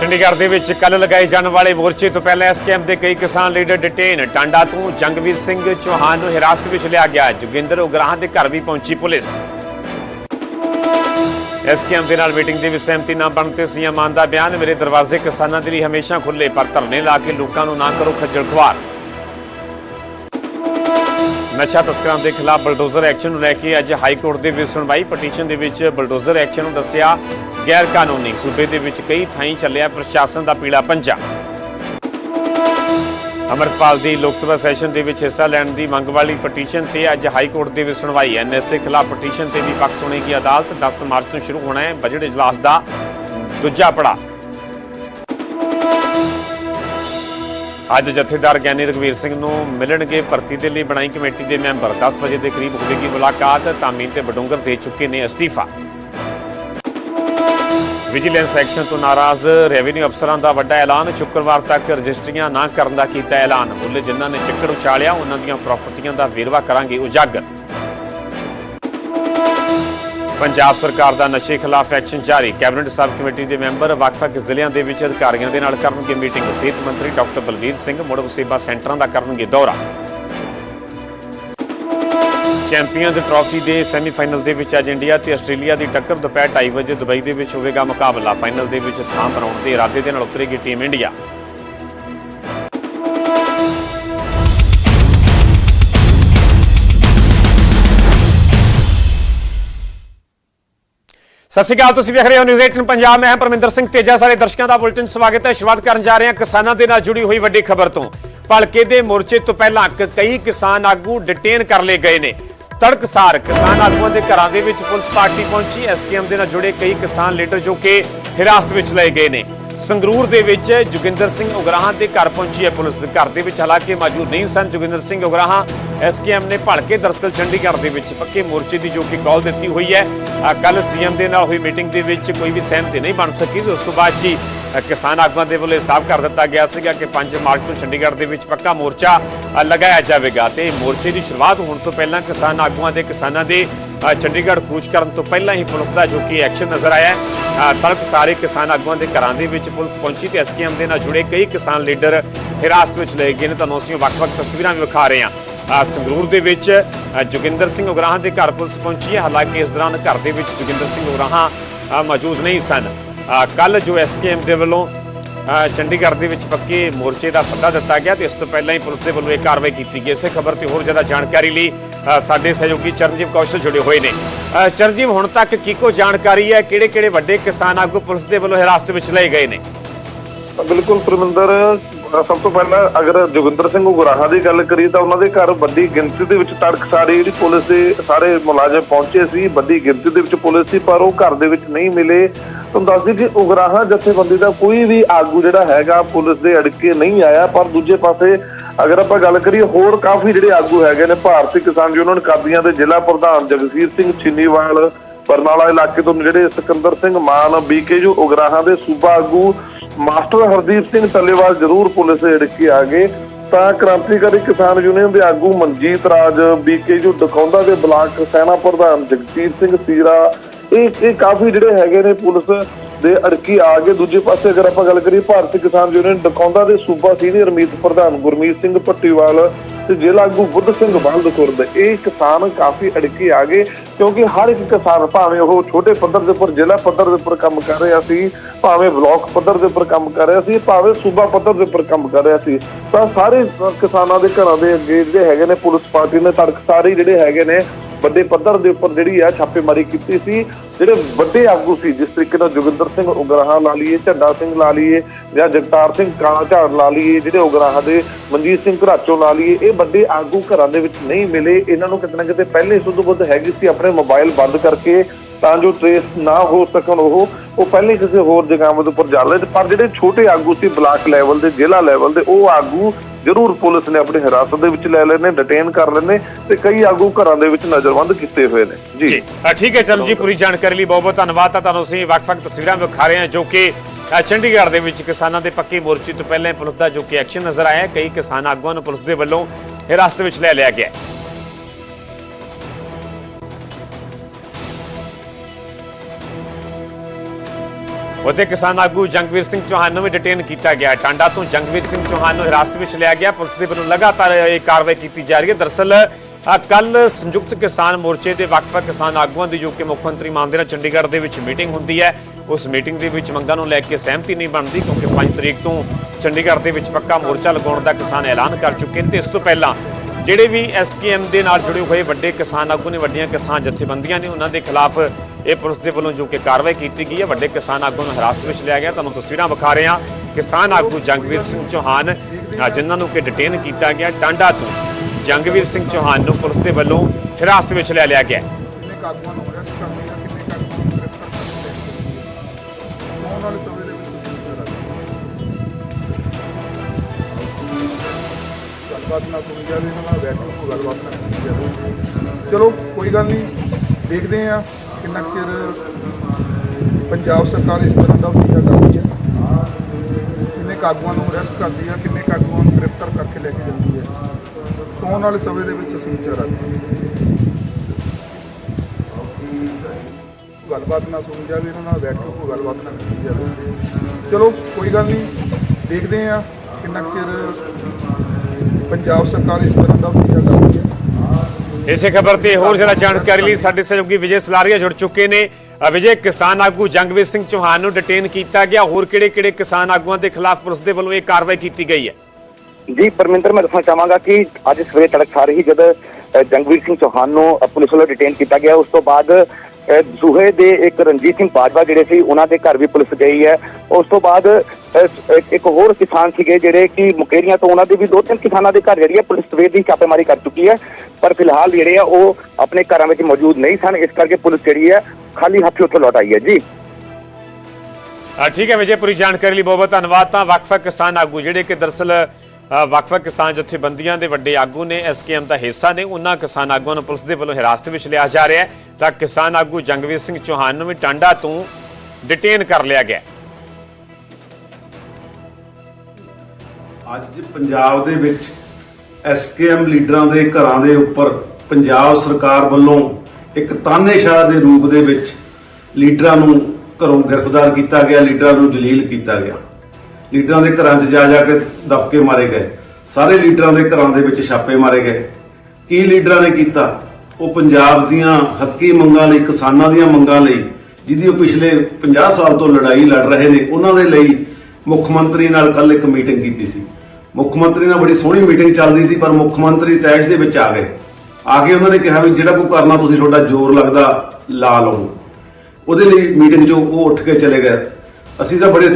ਚੰਡੀਗੜ੍ਹ ਦੇ ਵਿੱਚ ਕੱਲ ਲਗਾਏ ਜਾਣ ਵਾਲੇ ਮੋਰਚੇ ਤੋਂ ਪਹਿਲਾਂ ਇਸ ਦੇ ਕਈ ਕਿਸਾਨ ਲੀਡਰ ਡਿਟੇਨ। ਟਾਂਡਾ ਤੋਂ ਜੰਗਵੀਰ ਸਿੰਘ ਚੌਹਾਨ ਨੂੰ ਹਿਰਾਸਤ ਵਿੱਚ ਲਿਆ ਗਿਆ। ਜੋਗਿੰਦਰ ਉਗਰਾਹਾਂ ਦੇ ਘਰ ਵੀ ਪਹੁੰਚੀ ਪੁਲਿਸ। ਇਸ ਦੇ ਨਾਲ ਮੀਟਿੰਗ ਦੇ ਵਿੱਚ ਸਹਿਮਤੀ ਨਾ ਬਣਨ ਤੇ ਸੀਐਮ ਮਾਨ ਦਾ ਬਿਆਨ। ਮੇਰੇ ਦਰਵਾਜ਼ੇ ਕਿਸਾਨਾਂ ਦੇ ਲਈ ਹਮੇਸ਼ਾ ਖੁੱਲੇ ਪਰ ਧਰਨੇ ਲਾ ਕੇ ਲੋਕਾਂ ਨੂੰ ਨਾ ਕਰੋ ਖੱਜਲ ਖੁਆਰ। ਨਸ਼ਾ ਤਸਕਰਾਂ ਦੇ ਖਿਲਾਫ ਬਲਡੋਜ਼ਰ ਐਕਸ਼ਨ ਨੂੰ ਲੈ ਕੇ ਅੱਜ ਹਾਈ ਕੋਰਟ ਦੇ ਵਿੱਚ ਸੁਣਵਾਈ। ਪਟੀਸ਼ਨ ਦੇ ਵਿੱਚ ਬਲਡੋਜ਼ਰ ਐਕਸ਼ਨ ਨੂੰ ਦੱਸਿਆ ਗੈਰ ਕਾਨੂੰਨੀ ਸੂਬੇ ਦੇ ਵਿੱਚ ਕਈ ਥਾਈਂ ਚੱਲਿਆ ਪ੍ਰਸ਼ਾਸਨ ਦਾ ਪੀਲਾ ਪੰਜਾ। ਅਮਰਪਾਲ ਦੀ ਲੋਕ ਸਭਾ ਸੈਸ਼ਨ ਦੇ ਵਿੱਚ ਹਿੱਸਾ ਲੈਣ ਦੀ ਮੰਗ ਵਾਲੀ ਪਟੀਸ਼ਨ ਤੇ ਅੱਜ ਹਾਈ ਕੋਰਟ ਦੇ ਵਿੱਚ ਸੁਣਵਾਈ। ਐਨਐਸਏ ਖਿਲਾਫ ਪਟੀਸ਼ਨ ਤੇ ਵੀ ਪੱਖ ਸੁਣੇਗੀ ਅਦਾਲਤ। 10 ਮਾਰਚ ਤੋਂ ਸ਼ੁਰੂ ਹੋਣਾ ਹੈ ਬਜਟ ਇਜਲਾਸ ਦਾ ਦੂਜਾ ਪੜਾ ਅੱਜ ਜਥੇਦਾਰ ਗਿਆਨੀ ਰਘਵੀਰ ਸਿੰਘ ਨੂੰ ਮਿਲਣਗੇ ਭਰਤੀ ਦੇ ਲਈ ਬਣਾਈ ਕਮੇਟੀ ਦੇ ਮੈਂਬਰ। 10 ਵਜੇ ਦੇ ਕਰੀਬ ਹੋਵੇਗੀ ਮੁਲਾਕਾਤ। ਤਾਮੀਨ ਤੇ ਬਡੂੰਗਰ ਦੇ ਚੁੱਕੇ ਨੇ ਅਸਤੀਫਾ। ਵਿਜੀਲੈਂਸ ਐਕਸ਼ਨ ਤੋਂ ਨਾਰਾਜ਼ ਰੈਵਨਿਊ ਅਫਸਰਾਂ ਦਾ ਵੱਡਾ ਐਲਾਨ। ਸ਼ੁੱਕਰਵਾਰ ਤੱਕ ਰਜਿਸਟਰੀਆਂ ਨਾ ਕਰਨ ਦਾ ਕੀਤਾ ਐਲਾਨ। ਬੋਲੇ ਜਿਨ੍ਹਾਂ ਨੇ ਚੱਕਰ ਉਛਾਲਿਆ, ਉਹਨਾਂ ਦੀਆਂ ਪ੍ਰਾਪਰਟੀਆਂ ਦਾ ਵੇਰਵਾ ਕਰਾਂਗੇ ਉਜਾਗਰ। ਪੰਜਾਬ ਸਰਕਾਰ ਦਾ ਨਸ਼ੇ ਖਿਲਾਫ ਐਕਸ਼ਨ ਜਾਰੀ। ਕੈਬਨਿਟ ਸਬ ਕਮੇਟੀ ਦੇ ਮੈਂਬਰ ਵੱਖ-ਵੱਖ ਜ਼ਿਲ੍ਹਿਆਂ ਦੇ ਵਿੱਚ ਅਧਿਕਾਰੀਆਂ ਦੇ ਨਾਲ ਕਰਨਗੇ ਮੀਟਿੰਗ। ਸਿਹਤ ਮੰਤਰੀ ਡਾਕਟਰ ਬਲਵੀਰ ਸਿੰਘ ਮੁੜ ਵਸੇਬਾ ਸੈਂਟਰਾਂ ਦਾ ਕਰਨਗੇ ਦੌਰਾ। ਚੈਂਪੀਅਨਜ਼ ਟਰਾਫੀ ਦੇ ਸੈਮੀਫਾਈਨਲ ਦੇ ਵਿੱਚ ਅੱਜ ਇੰਡੀਆ ਤੇ ਆਸਟ੍ਰੇਲੀਆ ਦੀ ਟੱਕਰ ਦੁਪਹਿਰ 2:30 ਵਜੇ ਦੁਬਈ ਦੇ ਵਿੱਚ ਹੋਵੇਗਾ ਮੁਕਾਬਲਾ। ਫਾਈਨਲ ਦੇ ਵਿੱਚ ਥਾਂ ਬਣਾਉਣ ਦੇ ਇਰਾਦੇ ਦੇ ਨਾਲ ਉਤਰੇਗੀ ਟੀਮ ਇੰਡੀਆ। ਸਤਿ ਸ਼੍ਰੀ ਅਕਾਲ, ਤੁਸੀਂ ਵੇਖ ਰਹੇ ਹੋ ਨਿਊਜ਼ 18 ਪੰਜਾਬ। ਮੈਂ ਪਰਮਿੰਦਰ ਸਿੰਘ ਤੇਜਾ। ਸਾਰੇ ਦਰਸ਼ਕਾਂ ਦਾ ਬੁਲਟਨ ਸਵਾਗਤ ਹੈ। ਸ਼ੁਰੂਆਤ ਕਰਨ ਜਾ ਰਹੇ ਹਾਂ ਕਿਸਾਨਾਂ ਦੇ ਨਾਲ ਜੁੜੀ ਹੋਈ ਵੱਡੀ ਖਬਰ ਤੋਂ। ਭਲਕੇ ਦੇ ਮੋਰਚੇ ਤੋਂ ਪਹਿਲਾਂ ਕਈ ਕਿਸਾਨ ਆਗੂ ਡਿਟੇਨ ਕਰ ਲਏ ਗਏ ਨੇ। ਤੜਕਸਾਰ ਕਿਸਾਨ ਆਗੂਆਂ ਦੇ ਘਰਾਂ ਦੇ ਵਿੱਚ ਪੁਲਿਸ ਪਾਰਟੀ ਪਹੁੰਚੀ। ਐਸਕੇਐਮ ਦੇ ਨਾਲ ਜੁੜੇ ਕਈ ਕਿਸਾਨ ਲੀਡਰ ਜੋ ਕਿ ਹਿਰਾਸਤ ਵਿੱਚ ਲਏ ਗਏ ਨੇ। ਸੰਗਰੂਰ ਦੇ ਵਿੱਚ ਜੋਗਿੰਦਰ ਸਿੰਘ ਉਗਰਾਹਾਂ ਦੇ ਘਰ ਪਹੁੰਚੀ ਹੈ ਪੁਲਿਸ। ਘਰ ਦੇ ਵਿੱਚ ਹਾਲਾਂਕਿ ਮੌਜੂਦ ਨਹੀਂ ਸਨ ਜੋਗਿੰਦਰ ਸਿੰਘ ਉਗਰਾਹਾਂ। ਐਸਕੇਐਮ ਨੇ ਭਲਕੇ ਦਰਸਲ ਚੰਡੀਗੜ੍ਹ ਦੇ ਵਿੱਚ ਪੱਕੇ ਮੋਰਚੇ ਦੀ ਜੋ ਕਿ ਕਾਲ ਦਿੱਤੀ ਹੋਈ ਹੈ ਕੱਲ ਸੀਐਮ ਦੇ ਨਾਲ ਹੋਈ ਮੀਟਿੰਗ ਦੇ ਵਿੱਚ ਕੋਈ ਵੀ ਸਹਿਮਤੀ ਨਹੀਂ ਬਣ ਸਕੀ ਤੇ ਉਸ ਤੋਂ ਬਾਅਦ ਜੀ ਕਿਸਾਨ ਆਗੂਆਂ ਦੇ ਵੱਲੋਂ ਸਾਫ਼ ਕਰ ਦਿੱਤਾ ਗਿਆ ਸੀਗਾ ਕਿ 5 ਮਾਰਚ ਤੋਂ ਚੰਡੀਗੜ੍ਹ ਦੇ ਵਿੱਚ ਪੱਕਾ ਮੋਰਚਾ ਲਗਾਇਆ ਜਾਵੇਗਾ ਤੇ ਮੋਰਚੇ ਦੀ ਸ਼ੁਰੂਆਤ ਹੋਣ ਤੋਂ ਪਹਿਲਾਂ ਕਿਸਾਨ ਆਗੂਆਂ ਦੇ ਕਿਸਾਨਾਂ ਦੇ ਚੰਡੀਗੜ੍ਹ ਕੂਚ ਕਰਨ ਤੋਂ ਪਹਿਲਾਂ ਹੀ ਪੁਲਿਸ ਦਾ ਜੋ ਕਿ ਐਕਸ਼ਨ ਨਜ਼ਰ ਆਇਆ ਹੈ ਤੜਕ ਸਾਰੇ ਕਿਸਾਨ ਆਗੂਆਂ ਦੇ ਘਰਾਂ ਦੇ ਵਿੱਚ ਪੁਲਿਸ ਪਹੁੰਚੀ ਤੇ ਐਸਕੇਐਮ ਦੇ ਨਾਲ ਜੁੜੇ ਕਈ ਕਿਸਾਨ ਲੀਡਰ ਹਿਰਾਸਤ ਵਿੱਚ ਲਏ ਗਏ ਨੇ। ਤੁਹਾਨੂੰ ਅਸੀਂ ਵੱਖ-ਵੱਖ ਤਸਵੀਰਾਂ ਵੀ ਵਿਖਾ ਰਹੇ ਹਾਂ। ਅ, ਸੰਗਰੂਰ ਦੇ ਵਿੱਚ ਜੋਗਿੰਦਰ ਸਿੰਘ ਉਗਰਾਹਾਂ ਦੇ ਘਰ ਪੁਲਿਸ ਪਹੁੰਚੀ ਹੈ। ਹਾਲਾਂਕਿ ਇਸ ਦੌਰਾਨ ਘਰ ਦੇ ਵਿੱਚ ਜੋਗਿੰਦਰ ਸਿੰਘ ਉਗਰਾਹਾਂ ਮੌਜੂਦ ਨਹੀਂ ਸਨ। ਕੱਲ ਜੋ ਐਸਕੇਐਮ ਦੇ ਵੱਲੋਂ ਚੰਡੀਗੜ੍ਹ ਦੇ ਵਿੱਚ ਪੱਕੇ ਮੋਰਚੇ ਦਾ ਸੱਦਾ ਦਿੱਤਾ ਗਿਆ ਤੇ ਇਸ ਤੋਂ ਪਹਿਲਾਂ ਹੀ ਪੁਲਿਸ ਦੇ ਵੱਲੋਂ ਇਹ ਕਾਰਵਾਈ ਕੀਤੀ ਗਈ। ਇਸੇ ਖਬਰ ਤੇ ਹੋਰ ਜ਼ਿਆਦਾ ਜਾਣਕਾਰੀ ਲਈ ਸਾਡੇ ਸਹਿਯੋਗੀ ਚਰਨਜੀਤ ਕੌਸ਼ਲ ਜੁੜੇ ਹੋਏ ਨੇ। ਚਰਨਜੀਤ, ਹੁਣ ਤੱਕ ਕੀ ਕੋ ਜਾਣਕਾਰੀ ਹੈ? ਕਿਹੜੇ ਕਿਹੜੇ ਵੱਡੇ ਕਿਸਾਨ ਆਗੂ ਪੁਲਿਸ ਦੇ ਵੱਲੋਂ ਹਿਰਾਸਤ ਵਿੱਚ ਲਏ ਗਏ ਨੇ? ਬਿਲਕੁਲ ਪਰਮਿੰਦਰ ਸਭ ਤੋਂ ਪਹਿਲਾਂ ਅਗਰ ਜੋਗਿੰਦਰ ਸਿੰਘ ਉਗਰਾਹਾਂ ਦੀ ਗੱਲ ਕਰੀਏ ਤਾਂ ਉਹਨਾਂ ਦੇ ਘਰ ਵੱਡੀ ਗਿਣਤੀ ਦੇ ਵਿੱਚ ਤੜਕਸਾਰੀ ਜਿਹੜੀ ਪੁਲਿਸ ਦੇ ਸਾਰੇ ਮੁਲਾਜ਼ਮ ਪਹੁੰਚੇ ਸੀ, ਵੱਡੀ ਗਿਣਤੀ ਦੇ ਵਿੱਚ ਪੁਲਿਸ ਸੀ, ਪਰ ਉਹ ਘਰ ਦੇ ਵਿੱਚ ਨਹੀਂ ਮਿਲੇ। ਤੁਹਾਨੂੰ ਦੱਸ ਦਈਏ ਕਿ ਉਗਰਾਹਾਂ ਜਥੇਬੰਦੀ ਦਾ ਕੋਈ ਵੀ ਆਗੂ ਜਿਹੜਾ ਹੈਗਾ, ਪੁਲਿਸ ਦੇ ਅੜਕੇ ਨਹੀਂ ਆਇਆ, ਪਰ ਦੂਜੇ ਪਾਸੇ ਅਗਰ ਆਪਾਂ ਗੱਲ ਕਰੀਏ ਹੋਰ ਕਾਫੀ ਜਿਹੜੇ ਆਗੂ ਹੈਗੇ ਨੇ, ਭਾਰਤੀ ਕਿਸਾਨ ਯੂਨੀਅਨ ਕਾਦੀਆਂ ਦੇ ਜ਼ਿਲ੍ਹਾ ਪ੍ਰਧਾਨ ਜਗਸੀਰ ਸਿੰਘ ਚੀਨੀਵਾਲ ਬਰਨਾਲਾ ਇਲਾਕੇ ਤੋਂ ਜਿਹੜੇ ਸਿਕੰਦਰ ਸਿੰਘ ਮਾਨ ਬੀਕੇਯੂ ਉਗਰਾਹਾਂ ਦੇ ਸੂਬਾ ਆਗੂ, ਮਾਸਟਰ ਹਰਦੀਪ ਸਿੰਘ ਟੱਲੇਵਾਲ ਜ਼ਰੂਰ ਪੁਲਿਸ ਦੇ ਅੜਕੇ ਆ ਗਏ। ਤਾਂ ਕ੍ਰਾਂਤੀਕਾਰੀ ਕਿਸਾਨ ਯੂਨੀਅਨ ਦੇ ਆਗੂ ਮਨਜੀਤ ਰਾਜ ਬੀਕੇਯੂ ਡਕੌਂਦਾ ਦੇ ਬਲਾਕ ਸੈਨਾ ਪ੍ਰਧਾਨ ਜਗਜੀਤ ਸਿੰਘ ਸੀਰਾ ਇਹ ਇਹ ਕਾਫੀ ਜਿਹੜੇ ਹੈਗੇ ਨੇ ਪੁਲਿਸ ਦੇ ਅੜਕੀ ਆ ਗਏ ਦੂਜੇ ਪਾਸੇ ਅਗਰ ਆਪਾਂ ਗੱਲ ਕਰੀਏ, ਭਾਰਤੀ ਕਿਸਾਨ ਯੂਨੀਅਨ ਡਕੌਂਦਾ ਦੇ ਸੂਬਾ ਸੀਨੀਅਰ ਮੀਤ ਪ੍ਰਧਾਨ ਗੁਰਮੀਤ ਸਿੰਘ ਪੱਟੀਵਾਲ ਤੇ ਜ਼ਿਲ੍ਹਾ ਆਗੂ ਬੁੱਧ ਸਿੰਘ ਬੰਦ ਖੁਰਦ ਇਹ ਕਿਸਾਨ ਕਾਫੀ ਅੜਕੇ ਆ ਗਏ ਕਿਉਂਕਿ ਹਰ ਇੱਕ ਕਿਸਾਨ ਭਾਵੇਂ ਉਹ ਛੋਟੇ ਪੱਧਰ ਦੇ ਉੱਪਰ, ਜ਼ਿਲ੍ਹਾ ਪੱਧਰ ਦੇ ਉੱਪਰ ਕੰਮ ਕਰ ਰਿਹਾ ਸੀ, ਭਾਵੇਂ ਬਲਾਕ ਪੱਧਰ ਦੇ ਉੱਪਰ ਕੰਮ ਕਰ ਰਿਹਾ ਸੀ, ਭਾਵੇਂ ਸੂਬਾ ਪੱਧਰ ਦੇ ਉੱਪਰ ਕੰਮ ਕਰ ਰਿਹਾ ਸੀ। ਤਾਂ ਸਾਰੇ ਕਿਸਾਨਾਂ ਦੇ ਘਰਾਂ ਦੇ ਅੱਗੇ ਜਿਹੜੇ ਹੈਗੇ ਨੇ ਪੁਲਿਸ ਪਾਰਟੀ ਨੇ ਤੜਕ ਸਾਰੇ ਜਿਹੜੇ ਹੈਗੇ ਨੇ ਵੱਡੇ ਪੱਧਰ ਦੇ ਉੱਪਰ ਜਿਹੜੀ ਆ ਛਾਪੇਮਾਰੀ ਕੀਤੀ ਸੀ। ਜਿਹੜੇ ਵੱਡੇ ਆਗੂ ਸੀ, ਜਿਸ ਤਰੀਕੇ ਨਾਲ ਜੋਗਿੰਦਰ ਸਿੰਘ ਉਗਰਾਹਾਂ ਲਾ ਲਈਏ, ਝੰਡਾ ਸਿੰਘ ਲਾ ਲਈਏ, ਜਾਂ ਜਗਤਾਰ ਸਿੰਘ ਕਾਲਾ ਝਾੜ ਲਾ ਲਈਏ, ਜਿਹੜੇ ਉਗਰਾਹਾਂ ਦੇ ਮਨਜੀਤ ਸਿੰਘ ਘਰਾਚੋਂ ਲਾ ਲਈਏ, ਇਹ ਵੱਡੇ ਆਗੂ ਘਰਾਂ ਦੇ ਵਿੱਚ ਨਹੀਂ ਮਿਲੇ। ਇਹਨਾਂ ਨੂੰ ਕਿਤੇ ਨਾ ਕਿਤੇ ਪਹਿਲੇ ਸੁਧ ਬੁੱਧ ਹੈਗੀ ਸੀ ਆਪਣੇ ਮੋਬਾਈਲ ਬੰਦ ਕਰਕੇ। ਤਾਂ ਜੋ ਟ੍ਰੇਸ ਨਾ ਹੋ ਸਕਣ ਉਹ ਉਹ ਪਹਿਲੇ ਕਿਸੇ ਹੋਰ ਜਗ੍ਹਾਵਾਂ ਦੇ ਉੱਪਰ ਜਾ ਲਏ ਪਰ ਜਿਹੜੇ ਛੋਟੇ ਆਗੂ ਸੀ ਬਲਾਕ ਲੈਵਲ ਦੇ, ਜ਼ਿਲ੍ਹਾ ਲੈਵਲ ਦੇ, ਉਹ ਆਗੂ ਜ਼ਰੂਰ ਪੁਲਿਸ ਨੇ ਆਪਣੀ ਹਿਰਾਸਤ ਦੇ ਵਿੱਚ ਲੈ ਲਏ ਨੇ ਡਿਟੇਨ ਕਰ ਲਏ ਨੇ ਤੇ ਕਈ ਆਗੂ ਘਰਾਂ ਦੇ ਵਿੱਚ ਨਜ਼ਰਬੰਦ ਕੀਤੇ ਹੋਏ ਨੇ। ਜੀ। ਠੀਕ ਹੈ ਚਰਨਜੀਤ ਪੂਰੀ ਜਾਣਕਾਰੀ ਲਈ ਬਹੁਤ ਬਹੁਤ ਧੰਨਵਾਦ। ਤਾਂ ਤੁਹਾਨੂੰ ਅਸੀਂ ਵੱਖ-ਵੱਖ ਤਸਵੀਰਾਂ ਵਿਖਾ ਰਹੇ ਹਾਂ ਜੋ ਕਿ ਚੰਡੀਗੜ੍ਹ ਦੇ ਵਿੱਚ ਕਿਸਾਨਾਂ ਦੇ ਪੱਕੇ ਮੋਰਚੇ ਤੋਂ ਪਹਿਲਾਂ ਪੁਲਿਸ ਦਾ ਜੋ ਕਿ ਐਕਸ਼ਨ ਨਜ਼ਰ ਆਇਆ ਕਈ ਕਿਸਾਨ ਆਗੂਆਂ ਨੂੰ ਪੁਲਿਸ ਦੇ ਵੱਲੋਂ ਹਿਰਾਸਤ ਵਿੱਚ ਲੈ ਲਿਆ ਗਿਆ ਹੈ। ਉੱਥੇ ਕਿਸਾਨ ਆਗੂ ਜੰਗਵੀਰ ਸਿੰਘ ਚੌਹਾਨ ਨੂੰ ਵੀ ਡਿਟੇਨ ਕੀਤਾ ਗਿਆ। ਟਾਂਡਾ ਤੋਂ ਜੰਗਵੀਰ ਸਿੰਘ ਚੌਹਾਨ ਨੂੰ ਹਿਰਾਸਤ ਵਿੱਚ ਲਿਆ ਗਿਆ। ਪੁਲਿਸ ਦੇ ਵੱਲੋਂ ਲਗਾਤਾਰ ਇਹ ਕਾਰਵਾਈ ਕੀਤੀ ਜਾ ਰਹੀ ਹੈ। ਦਰਅਸਲ ਕੱਲ ਸੰਯੁਕਤ ਕਿਸਾਨ ਮੋਰਚੇ ਦੇ ਵੱਖ-ਵੱਖ ਕਿਸਾਨ ਆਗੂਆਂ ਦੀ, ਜੋ ਕਿ ਮੁੱਖ ਮੰਤਰੀ ਮਾਨ ਦੇ ਨਾਲ ਚੰਡੀਗੜ੍ਹ ਦੇ ਵਿੱਚ ਮੀਟਿੰਗ ਹੁੰਦੀ ਹੈ, ਉਸ ਮੀਟਿੰਗ ਦੇ ਵਿੱਚ ਮੰਗਾਂ ਨੂੰ ਲੈ ਕੇ ਸਹਿਮਤੀ ਨਹੀਂ ਬਣਦੀ, ਕਿਉਂਕਿ 5 ਤਰੀਕ ਤੋਂ ਚੰਡੀਗੜ੍ਹ ਦੇ ਵਿੱਚ ਪੱਕਾ ਮੋਰਚਾ ਲਗਾਉਣ ਦਾ ਕਿਸਾਨ ਐਲਾਨ ਕਰ ਚੁੱਕੇ ਨੇ। ਤੇ ਇਸ ਤੋਂ ਪਹਿਲਾਂ, ਜਿਹੜੇ ਵੀ ਐਸਕੇਐਮ ਦੇ ਨਾਲ ਜੁੜੇ ਹੋਏ ਵੱਡੇ ਕਿਸਾਨ ਆਗੂ ਨੇ, ਵੱਡੀਆਂ ਕਿਸਾਨ ਜਥੇਬੰਦੀਆਂ ਨੇ, ਉਹਨਾਂ ਦੇ ਖਿਲਾਫ ਇਹ ਪੁਲਿਸ ਦੇ ਵੱਲੋਂ ਜੋ ਕਿ ਕਾਰਵਾਈ ਕੀਤੀ ਗਈ ਹੈ ਵੱਡੇ ਕਿਸਾਨ ਆਗੂ ਨੂੰ ਹਿਰਾਸਤ ਵਿੱਚ ਲਿਆ ਗਿਆ। ਤੁਹਾਨੂੰ ਤਸਵੀਰਾਂ ਵਿਖਾ ਰਹੇ ਹਾਂ। ਕਿਸਾਨ ਆਗੂ ਜੰਗਵੀਰ ਸਿੰਘ ਚੌਹਾਨ ਅ, ਜਿਨ੍ਹਾਂ ਨੂੰ ਕਿ ਡਿਟੇਨ ਕੀਤਾ ਗਿਆ ਟਾਂਡਾ ਤੋਂ। ਜੰਗਵੀਰ ਸਿੰਘ ਚੌਹਾਨ ਨੂੰ ਪੁਲਿਸ ਦੇ ਵੱਲੋਂ ਹਿਰਾਸਤ ਵਿੱਚ ਲੈ ਲਿਆ ਗਿਆ। ਚਲੋ ਕੋਈ ਗੱਲ ਨਹੀਂ ਦੇਖਦੇ ਆ ਕਿੰਨਾ ਕੁ ਚਿਰ ਪੰਜਾਬ ਸਰਕਾਰ ਇਸ ਤਰ੍ਹਾਂ ਦਾ ਵਤੀਰਾ ਕਰਦੀ ਹੈ। ਕਿੰਨੇ ਕਾਗਜ਼ਾਂ ਨੂੰ ਅਰੈਸਟ ਕਰਦੀ ਹੈ, ਕਿੰਨੇ ਕਾਗਜ਼ਾਂ ਨੂੰ ਗ੍ਰਿਫਤਾਰ ਕਰਕੇ ਲੈ ਕੇ ਜਾਂਦੀ ਹੈ। ਸੋ ਆਉਣ ਵਾਲੇ ਸਮੇਂ ਦੇ ਵਿੱਚ ਅਸੀਂ ਵਿਚਾਰਾਂਗੇ ਗੱਲਬਾਤ ਨਾ ਸੁਣੀ ਜਾਵੇ, ਇਹਨਾਂ ਨਾਲ ਬੈਠ ਕੇ ਕੋਈ ਗੱਲਬਾਤ ਨਾ ਕੀਤੀ ਜਾਵੇ। ਚਲੋ, ਕੋਈ ਗੱਲ ਨਹੀਂ, ਦੇਖਦੇ ਆ ਕਿੰਨਾ ਕੁ ਚਿਰ ਪੰਜਾਬ ਸਰਕਾਰ ਇਸ ਤਰ੍ਹਾਂ ਦਾ ਵਤੀਰਾ ਕਰਦੀ ਹੈ। ਇਸੇ ਖਬਰ ਤੇ ਹੋਰ ਜ਼ਿਆਦਾ ਜਾਣਕਾਰੀ ਲਈ ਸਾਡੇ ਸਹਿਯੋਗੀ ਵਿਜੇ ਸਲਾਰੀਆ ਜੁੜ ਚੁੱਕੇ ਨੇ। ਅ, ਵਿਜੇ ਕਿਸਾਨ ਆਗੂ ਜੰਗਵੀਰ ਸਿੰਘ ਚੌਹਾਨ ਨੂੰ ਡਿਟੇਨ ਕੀਤਾ ਗਿਆ। ਹੋਰ ਕਿਹੜੇ-ਕਿਹੜੇ ਕਿਸਾਨ ਆਗੂਆਂ ਦੇ ਖਿਲਾਫ ਪੁਲਿਸ ਦੇ ਵੱਲੋਂ ਇਹ ਕਾਰਵਾਈ ਕੀਤੀ ਗਈ ਹੈ? ਜੀ ਪਰਮਿੰਦਰ ਮੈਂ ਦੱਸਣਾ ਚਾਹਾਂਗਾ ਕਿ ਅੱਜ ਸਵੇਰੇ ਤੜਕ ਤੜਕਸਾਰ ਹੀ ਜਦ ਅ, ਜੰਗਵੀਰ ਸਿੰਘ ਚੌਹਾਨ ਨੂੰ ਅ, ਪੁਲਿਸ ਵੱਲੋਂ ਡਿਟੇਨ ਕੀਤਾ ਗਿਆ। ਉਸ ਤੋਂ ਬਾਅਦ ਅ, ਦੇ ਇੱਕ ਰਣਜੀਤ ਸਿੰਘ ਬਾਜਵਾ ਜਿਹੜੇ ਸੀ ਉਹਨਾਂ ਦੇ ਘਰ ਵੀ ਪੁਲਿਸ ਗਈ ਹੈ। ਉਸ ਤੋਂ ਬਾਅਦ ਇੱਕ- ਹੋਰ ਕਿਸਾਨ ਸੀਗੇ ਜਿਹੜੇ ਕਿ ਮੁਕੇਰੀਆਂ ਤੋਂ ਉਹਨਾਂ ਦੇ ਵੀ ਦੋ ਤਿੰਨ ਕਿਸਾਨਾਂ ਦੇ ਘਰ ਜਿਹੜੀ ਹੈ ਪੁਲਿਸ ਸਵੇਰ ਦੀ ਛਾਪੇਮਾਰੀ ਕਰ ਚੁੱਕੀ ਹੈ। ਪਰ ਫਿਲਹਾਲ ਜਿਹੜੇ ਆ ਉਹ ਆਪਣੇ ਘਰਾਂ ਵਿੱਚ ਮੌਜੂਦ ਨਹੀਂ ਸਨ। ਇਸ ਕਰਕੇ ਪੁਲਿਸ ਜਿਹੜੀ ਹੈ ਖਾਲੀ ਹੱਥੀ ਉੱਥੋਂ ਲੌਟ ਆਈ ਹੈ। ਜੀ। ਠੀਕ ਹੈ ਵਿਜੇ ਪੂਰੀ ਜਾਣਕਾਰੀ ਲਈ ਬਹੁਤ ਬਹੁਤ ਧੰਨਵਾਦ। ਤਾਂ ਵੱਖ-ਵੱਖ ਕਿਸਾਨ ਆਗੂ ਜਿਹੜੇ ਕਿ ਦਰਸਲ ਵੱਖ-ਵੱਖ ਕਿਸਾਨ ਜਥੇਬੰਦੀਆਂ ਦੇ ਵੱਡੇ ਆਗੂ ਨੇ ਐਸਕੇਐਮ ਦਾ ਹਿੱਸਾ ਨੇ, ਉਹਨਾਂ ਕਿਸਾਨ ਆਗੂਆਂ ਨੂੰ ਪੁਲਿਸ ਦੇ ਵੱਲੋਂ ਹਿਰਾਸਤ ਵਿੱਚ ਲਿਆ ਜਾ ਰਿਹਾ ਹੈ। ਤਾਂ ਕਿਸਾਨ ਆਗੂ ਜੰਗਵੀਰ ਸਿੰਘ ਚੌਹਾਨ ਨੂੰ ਵੀ ਟਾਂਡਾ ਤੋਂ ਡਿਟੇਨ ਕਰ ਲਿਆ ਗਿਆ। ਅੱਜ ਪੰਜਾਬ ਦੇ ਵਿੱਚ ਐਸਕੇਐਮ ਲੀਡਰਾਂ ਦੇ ਘਰਾਂ ਦੇ ਉੱਪਰ ਪੰਜਾਬ ਸਰਕਾਰ ਵੱਲੋਂ ਇੱਕ ਤਾਨੇਸ਼ਾਹ ਦੇ ਰੂਪ ਦੇ ਵਿੱਚ ਲੀਡਰਾਂ ਨੂੰ ਘਰੋਂ ਗ੍ਰਿਫਤਾਰ ਕੀਤਾ ਗਿਆ, ਲੀਡਰਾਂ ਨੂੰ ਜਲੀਲ ਕੀਤਾ ਗਿਆ। ਲੀਡਰਾਂ ਦੇ ਘਰਾਂ 'ਚ ਜਾ ਜਾ ਕੇ ਦਬਕੇ ਮਾਰੇ ਗਏ। ਸਾਰੇ ਲੀਡਰਾਂ ਦੇ ਘਰਾਂ ਦੇ ਵਿੱਚ ਛਾਪੇ ਮਾਰੇ ਗਏ। ਕੀ ਲੀਡਰਾਂ ਨੇ ਕੀਤਾ? ਉਹ ਪੰਜਾਬ ਦੀਆਂ ਹੱਕੀ ਮੰਗਾਂ ਲਈ, ਕਿਸਾਨਾਂ ਦੀਆਂ ਮੰਗਾਂ ਲਈ, ਜਿਹਦੀ ਉਹ ਪਿਛਲੇ 50 ਸਾਲ ਤੋਂ ਲੜਾਈ ਲੜ ਰਹੇ ਨੇ, ਉਹਨਾਂ ਦੇ ਲਈ ਮੁੱਖ ਮੰਤਰੀ ਨਾਲ ਕੱਲ ਇੱਕ ਮੀਟਿੰਗ ਕੀਤੀ ਸੀ। ਮੁੱਖ ਮੰਤਰੀ ਨਾਲ ਬੜੀ ਸੋਹਣੀ ਮੀਟਿੰਗ ਚੱਲਦੀ ਸੀ, ਪਰ ਮੁੱਖ ਮੰਤਰੀ ਤੈਸ਼ ਦੇ ਵਿੱਚ ਆ ਗਏ। ਆ ਕੇ ਉਹਨਾਂ ਨੇ ਕਿਹਾ ਵੀ ਜਿਹੜਾ ਕੋਈ ਕਰਨਾ ਤੁਸੀਂ, ਤੁਹਾਡਾ ਜ਼ੋਰ ਲੱਗਦਾ, ਲਾ ਲਓ। ਉਹਦੇ ਲਈ ਮੀਟਿੰਗ 'ਚੋਂ ਉਹ ਉੱਠ ਕੇ ਚਲੇ ਗਏ। ਅਸੀਂ ਤਾਂ ਬੜੇ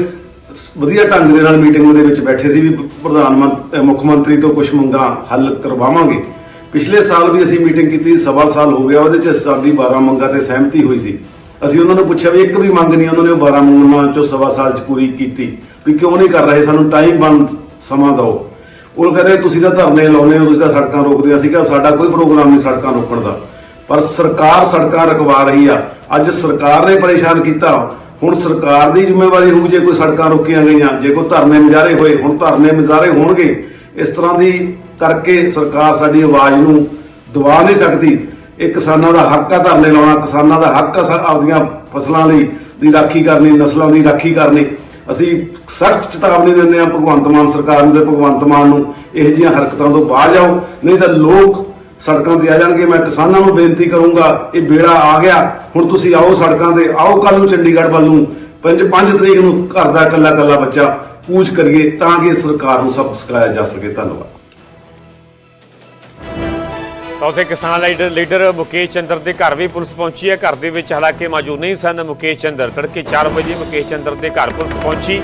ਵਧੀਆ ਢੰਗ ਦੇ ਨਾਲ ਮੀਟਿੰਗ ਦੇ ਵਿੱਚ ਬੈਠੇ ਸੀ ਵੀ ਪ੍ਰਧਾਨ ਮੰਤਰੀ ਮੁੱਖ ਮੰਤਰੀ ਤੋਂ ਕੁਝ ਮੰਗਾਂ ਹੱਲ ਕਰਵਾਵਾਂਗੇ। ਪਿਛਲੇ ਸਾਲ ਵੀ ਅਸੀਂ ਮੀਟਿੰਗ ਕੀਤੀ ਸਵਾ ਸਾਲ ਹੋ ਗਿਆ, ਉਹਦੇ 'ਚ ਸਾਡੀ 12 ਮੰਗਾਂ ਤੇ ਸਹਿਮਤੀ ਹੋਈ ਸੀ। ਅਸੀਂ ਉਹਨਾਂ ਨੂੰ ਪੁੱਛਿਆ ਵੀ ਇੱਕ ਵੀ ਮੰਗ ਨਹੀਂ, ਉਹਨਾਂ ਨੇ ਉਹ 12 ਮੰਗਾਂ 'ਚੋਂ ਸਵਾ ਸਾਲ 'ਚ ਪੂਰੀ ਕੀਤੀ ਵੀ ਕਿਉਂ ਨਹੀਂ ਕਰ ਰਹੇ, ਸਾਨੂੰ ਟਾਈਮ ਬਣ ਸਮਾਂ ਦਿਓ। ਉਹ ਕਹਿੰਦੇ, ਤੁਸੀਂ ਤਾਂ ਧਰਨੇ ਲਾਉਂਦੇ ਹੋ, ਤੁਸੀਂ ਤਾਂ ਸੜਕਾਂ ਰੋਕਦੇ ਹੋ। ਅਸੀਂ ਕਿਹਾ, ਸਾਡਾ ਕੋਈ ਪ੍ਰੋਗਰਾਮ ਨਹੀਂ ਸੜਕਾਂ ਰੋਕਣ ਦਾ। ਪਰ ਸਰਕਾਰ ਸੜਕਾਂ ਰਕਵਾ ਰਹੀ ਆ। ਅੱਜ ਸਰਕਾਰ ਨੇ ਪਰੇਸ਼ਾਨ ਕੀਤਾ। ਹੁਣ ਸਰਕਾਰ ਦੀ ਜ਼ਿੰਮੇਵਾਰੀ ਹੋਊ ਜੇ ਕੋਈ ਸੜਕਾਂ ਰੋਕੀਆਂ ਗਈਆਂ, ਜੇ ਕੋਈ ਧਰਨੇ ਮੁਜ਼ਾਹਰੇ ਹੋਏ, ਹੁਣ ਧਰਨੇ ਮੁਜ਼ਾਹਰੇ ਹੋਣਗੇ, ਇਸ ਤਰ੍ਹਾਂ ਦੀ ਕਰਕੇ ਸਰਕਾਰ ਸਾਡੀ ਆਵਾਜ਼ ਨੂੰ ਦਬਾ ਨਹੀਂ ਸਕਦੀ। ਇਹ ਕਿਸਾਨਾਂ ਦਾ ਹੱਕ ਆ ਧਰਨੇ ਲਾਉਣਾ, ਕਿਸਾਨਾਂ ਦਾ ਹੱਕ ਆ ਆਪਦੀਆਂ ਫਸਲਾਂ ਲਈ, ਦੀ ਰਾਖੀ ਕਰਨੀ, ਨਸਲਾਂ ਦੀ ਰਾਖੀ ਕਰਨੀ। ਅਸੀਂ ਸਖਤ ਚੇਤਾਵਨੀ ਦਿੰਦੇ ਹਾਂ ਭਗਵੰਤ ਮਾਨ ਸਰਕਾਰ ਨੂੰ ਤੇ ਭਗਵੰਤ ਮਾਨ ਨੂੰ, ਇਹੋ ਜਿਹੀਆਂ ਹਰਕਤਾਂ ਤੋਂ ਬਾਹਰ ਜਾਓ, ਨਹੀਂ ਤਾਂ ਲੋਕ ਸੜਕਾਂ ਤੇ ਆ ਜਾਣਗੇ, ਮੈਂ ਕਿਸਾਨਾਂ ਨੂੰ ਬੇਨਤੀ ਕਰੂੰਗਾ, ਇਹ ਬੇੜਾ ਆ ਗਿਆ, ਹੁਣ ਤੁਸੀਂ ਆਓ ਸੜਕਾਂ ਤੇ, ਆਓ ਕੱਲ ਨੂੰ ਚੰਡੀਗੜ੍ਹ ਵੱਲ ਨੂੰ 5 5 ਤਰੀਕ ਨੂੰ ਘਰ ਦਾ ਇਕੱਲਾ ਇਕੱਲਾ ਬੱਚਾ ਪੂਜ ਕਰੀਏ ਤਾਂ ਕਿ ਸਰਕਾਰ ਨੂੰ ਸਬਕ ਸਿਖਾਇਆ ਜਾ ਸਕੇ, ਧੰਨਵਾਦ। ਤਾਂ ਉਸੇ ਕਿਸਾਨ ਲੀਡਰ ਲੀਡਰ ਮੁਕੇਸ਼ ਚੰਦਰ ਦੇ ਘਰ ਵੀ ਪੁਲਿਸ ਪਹੁੰਚੀ ਹੈ। ਘਰ ਦੇ ਵਿੱਚ ਹਾਲਾਂਕਿ ਮੌਜੂਦ ਨਹੀਂ ਸਨ ਮੁਕੇਸ਼ ਚੰਦਰ। ਤੜਕੇ 4 ਵਜੇ ਮੁਕੇਸ਼ ਚੰਦਰ ਦੇ ਘਰ ਪੁਲਿਸ ਪਹੁੰਚੀ।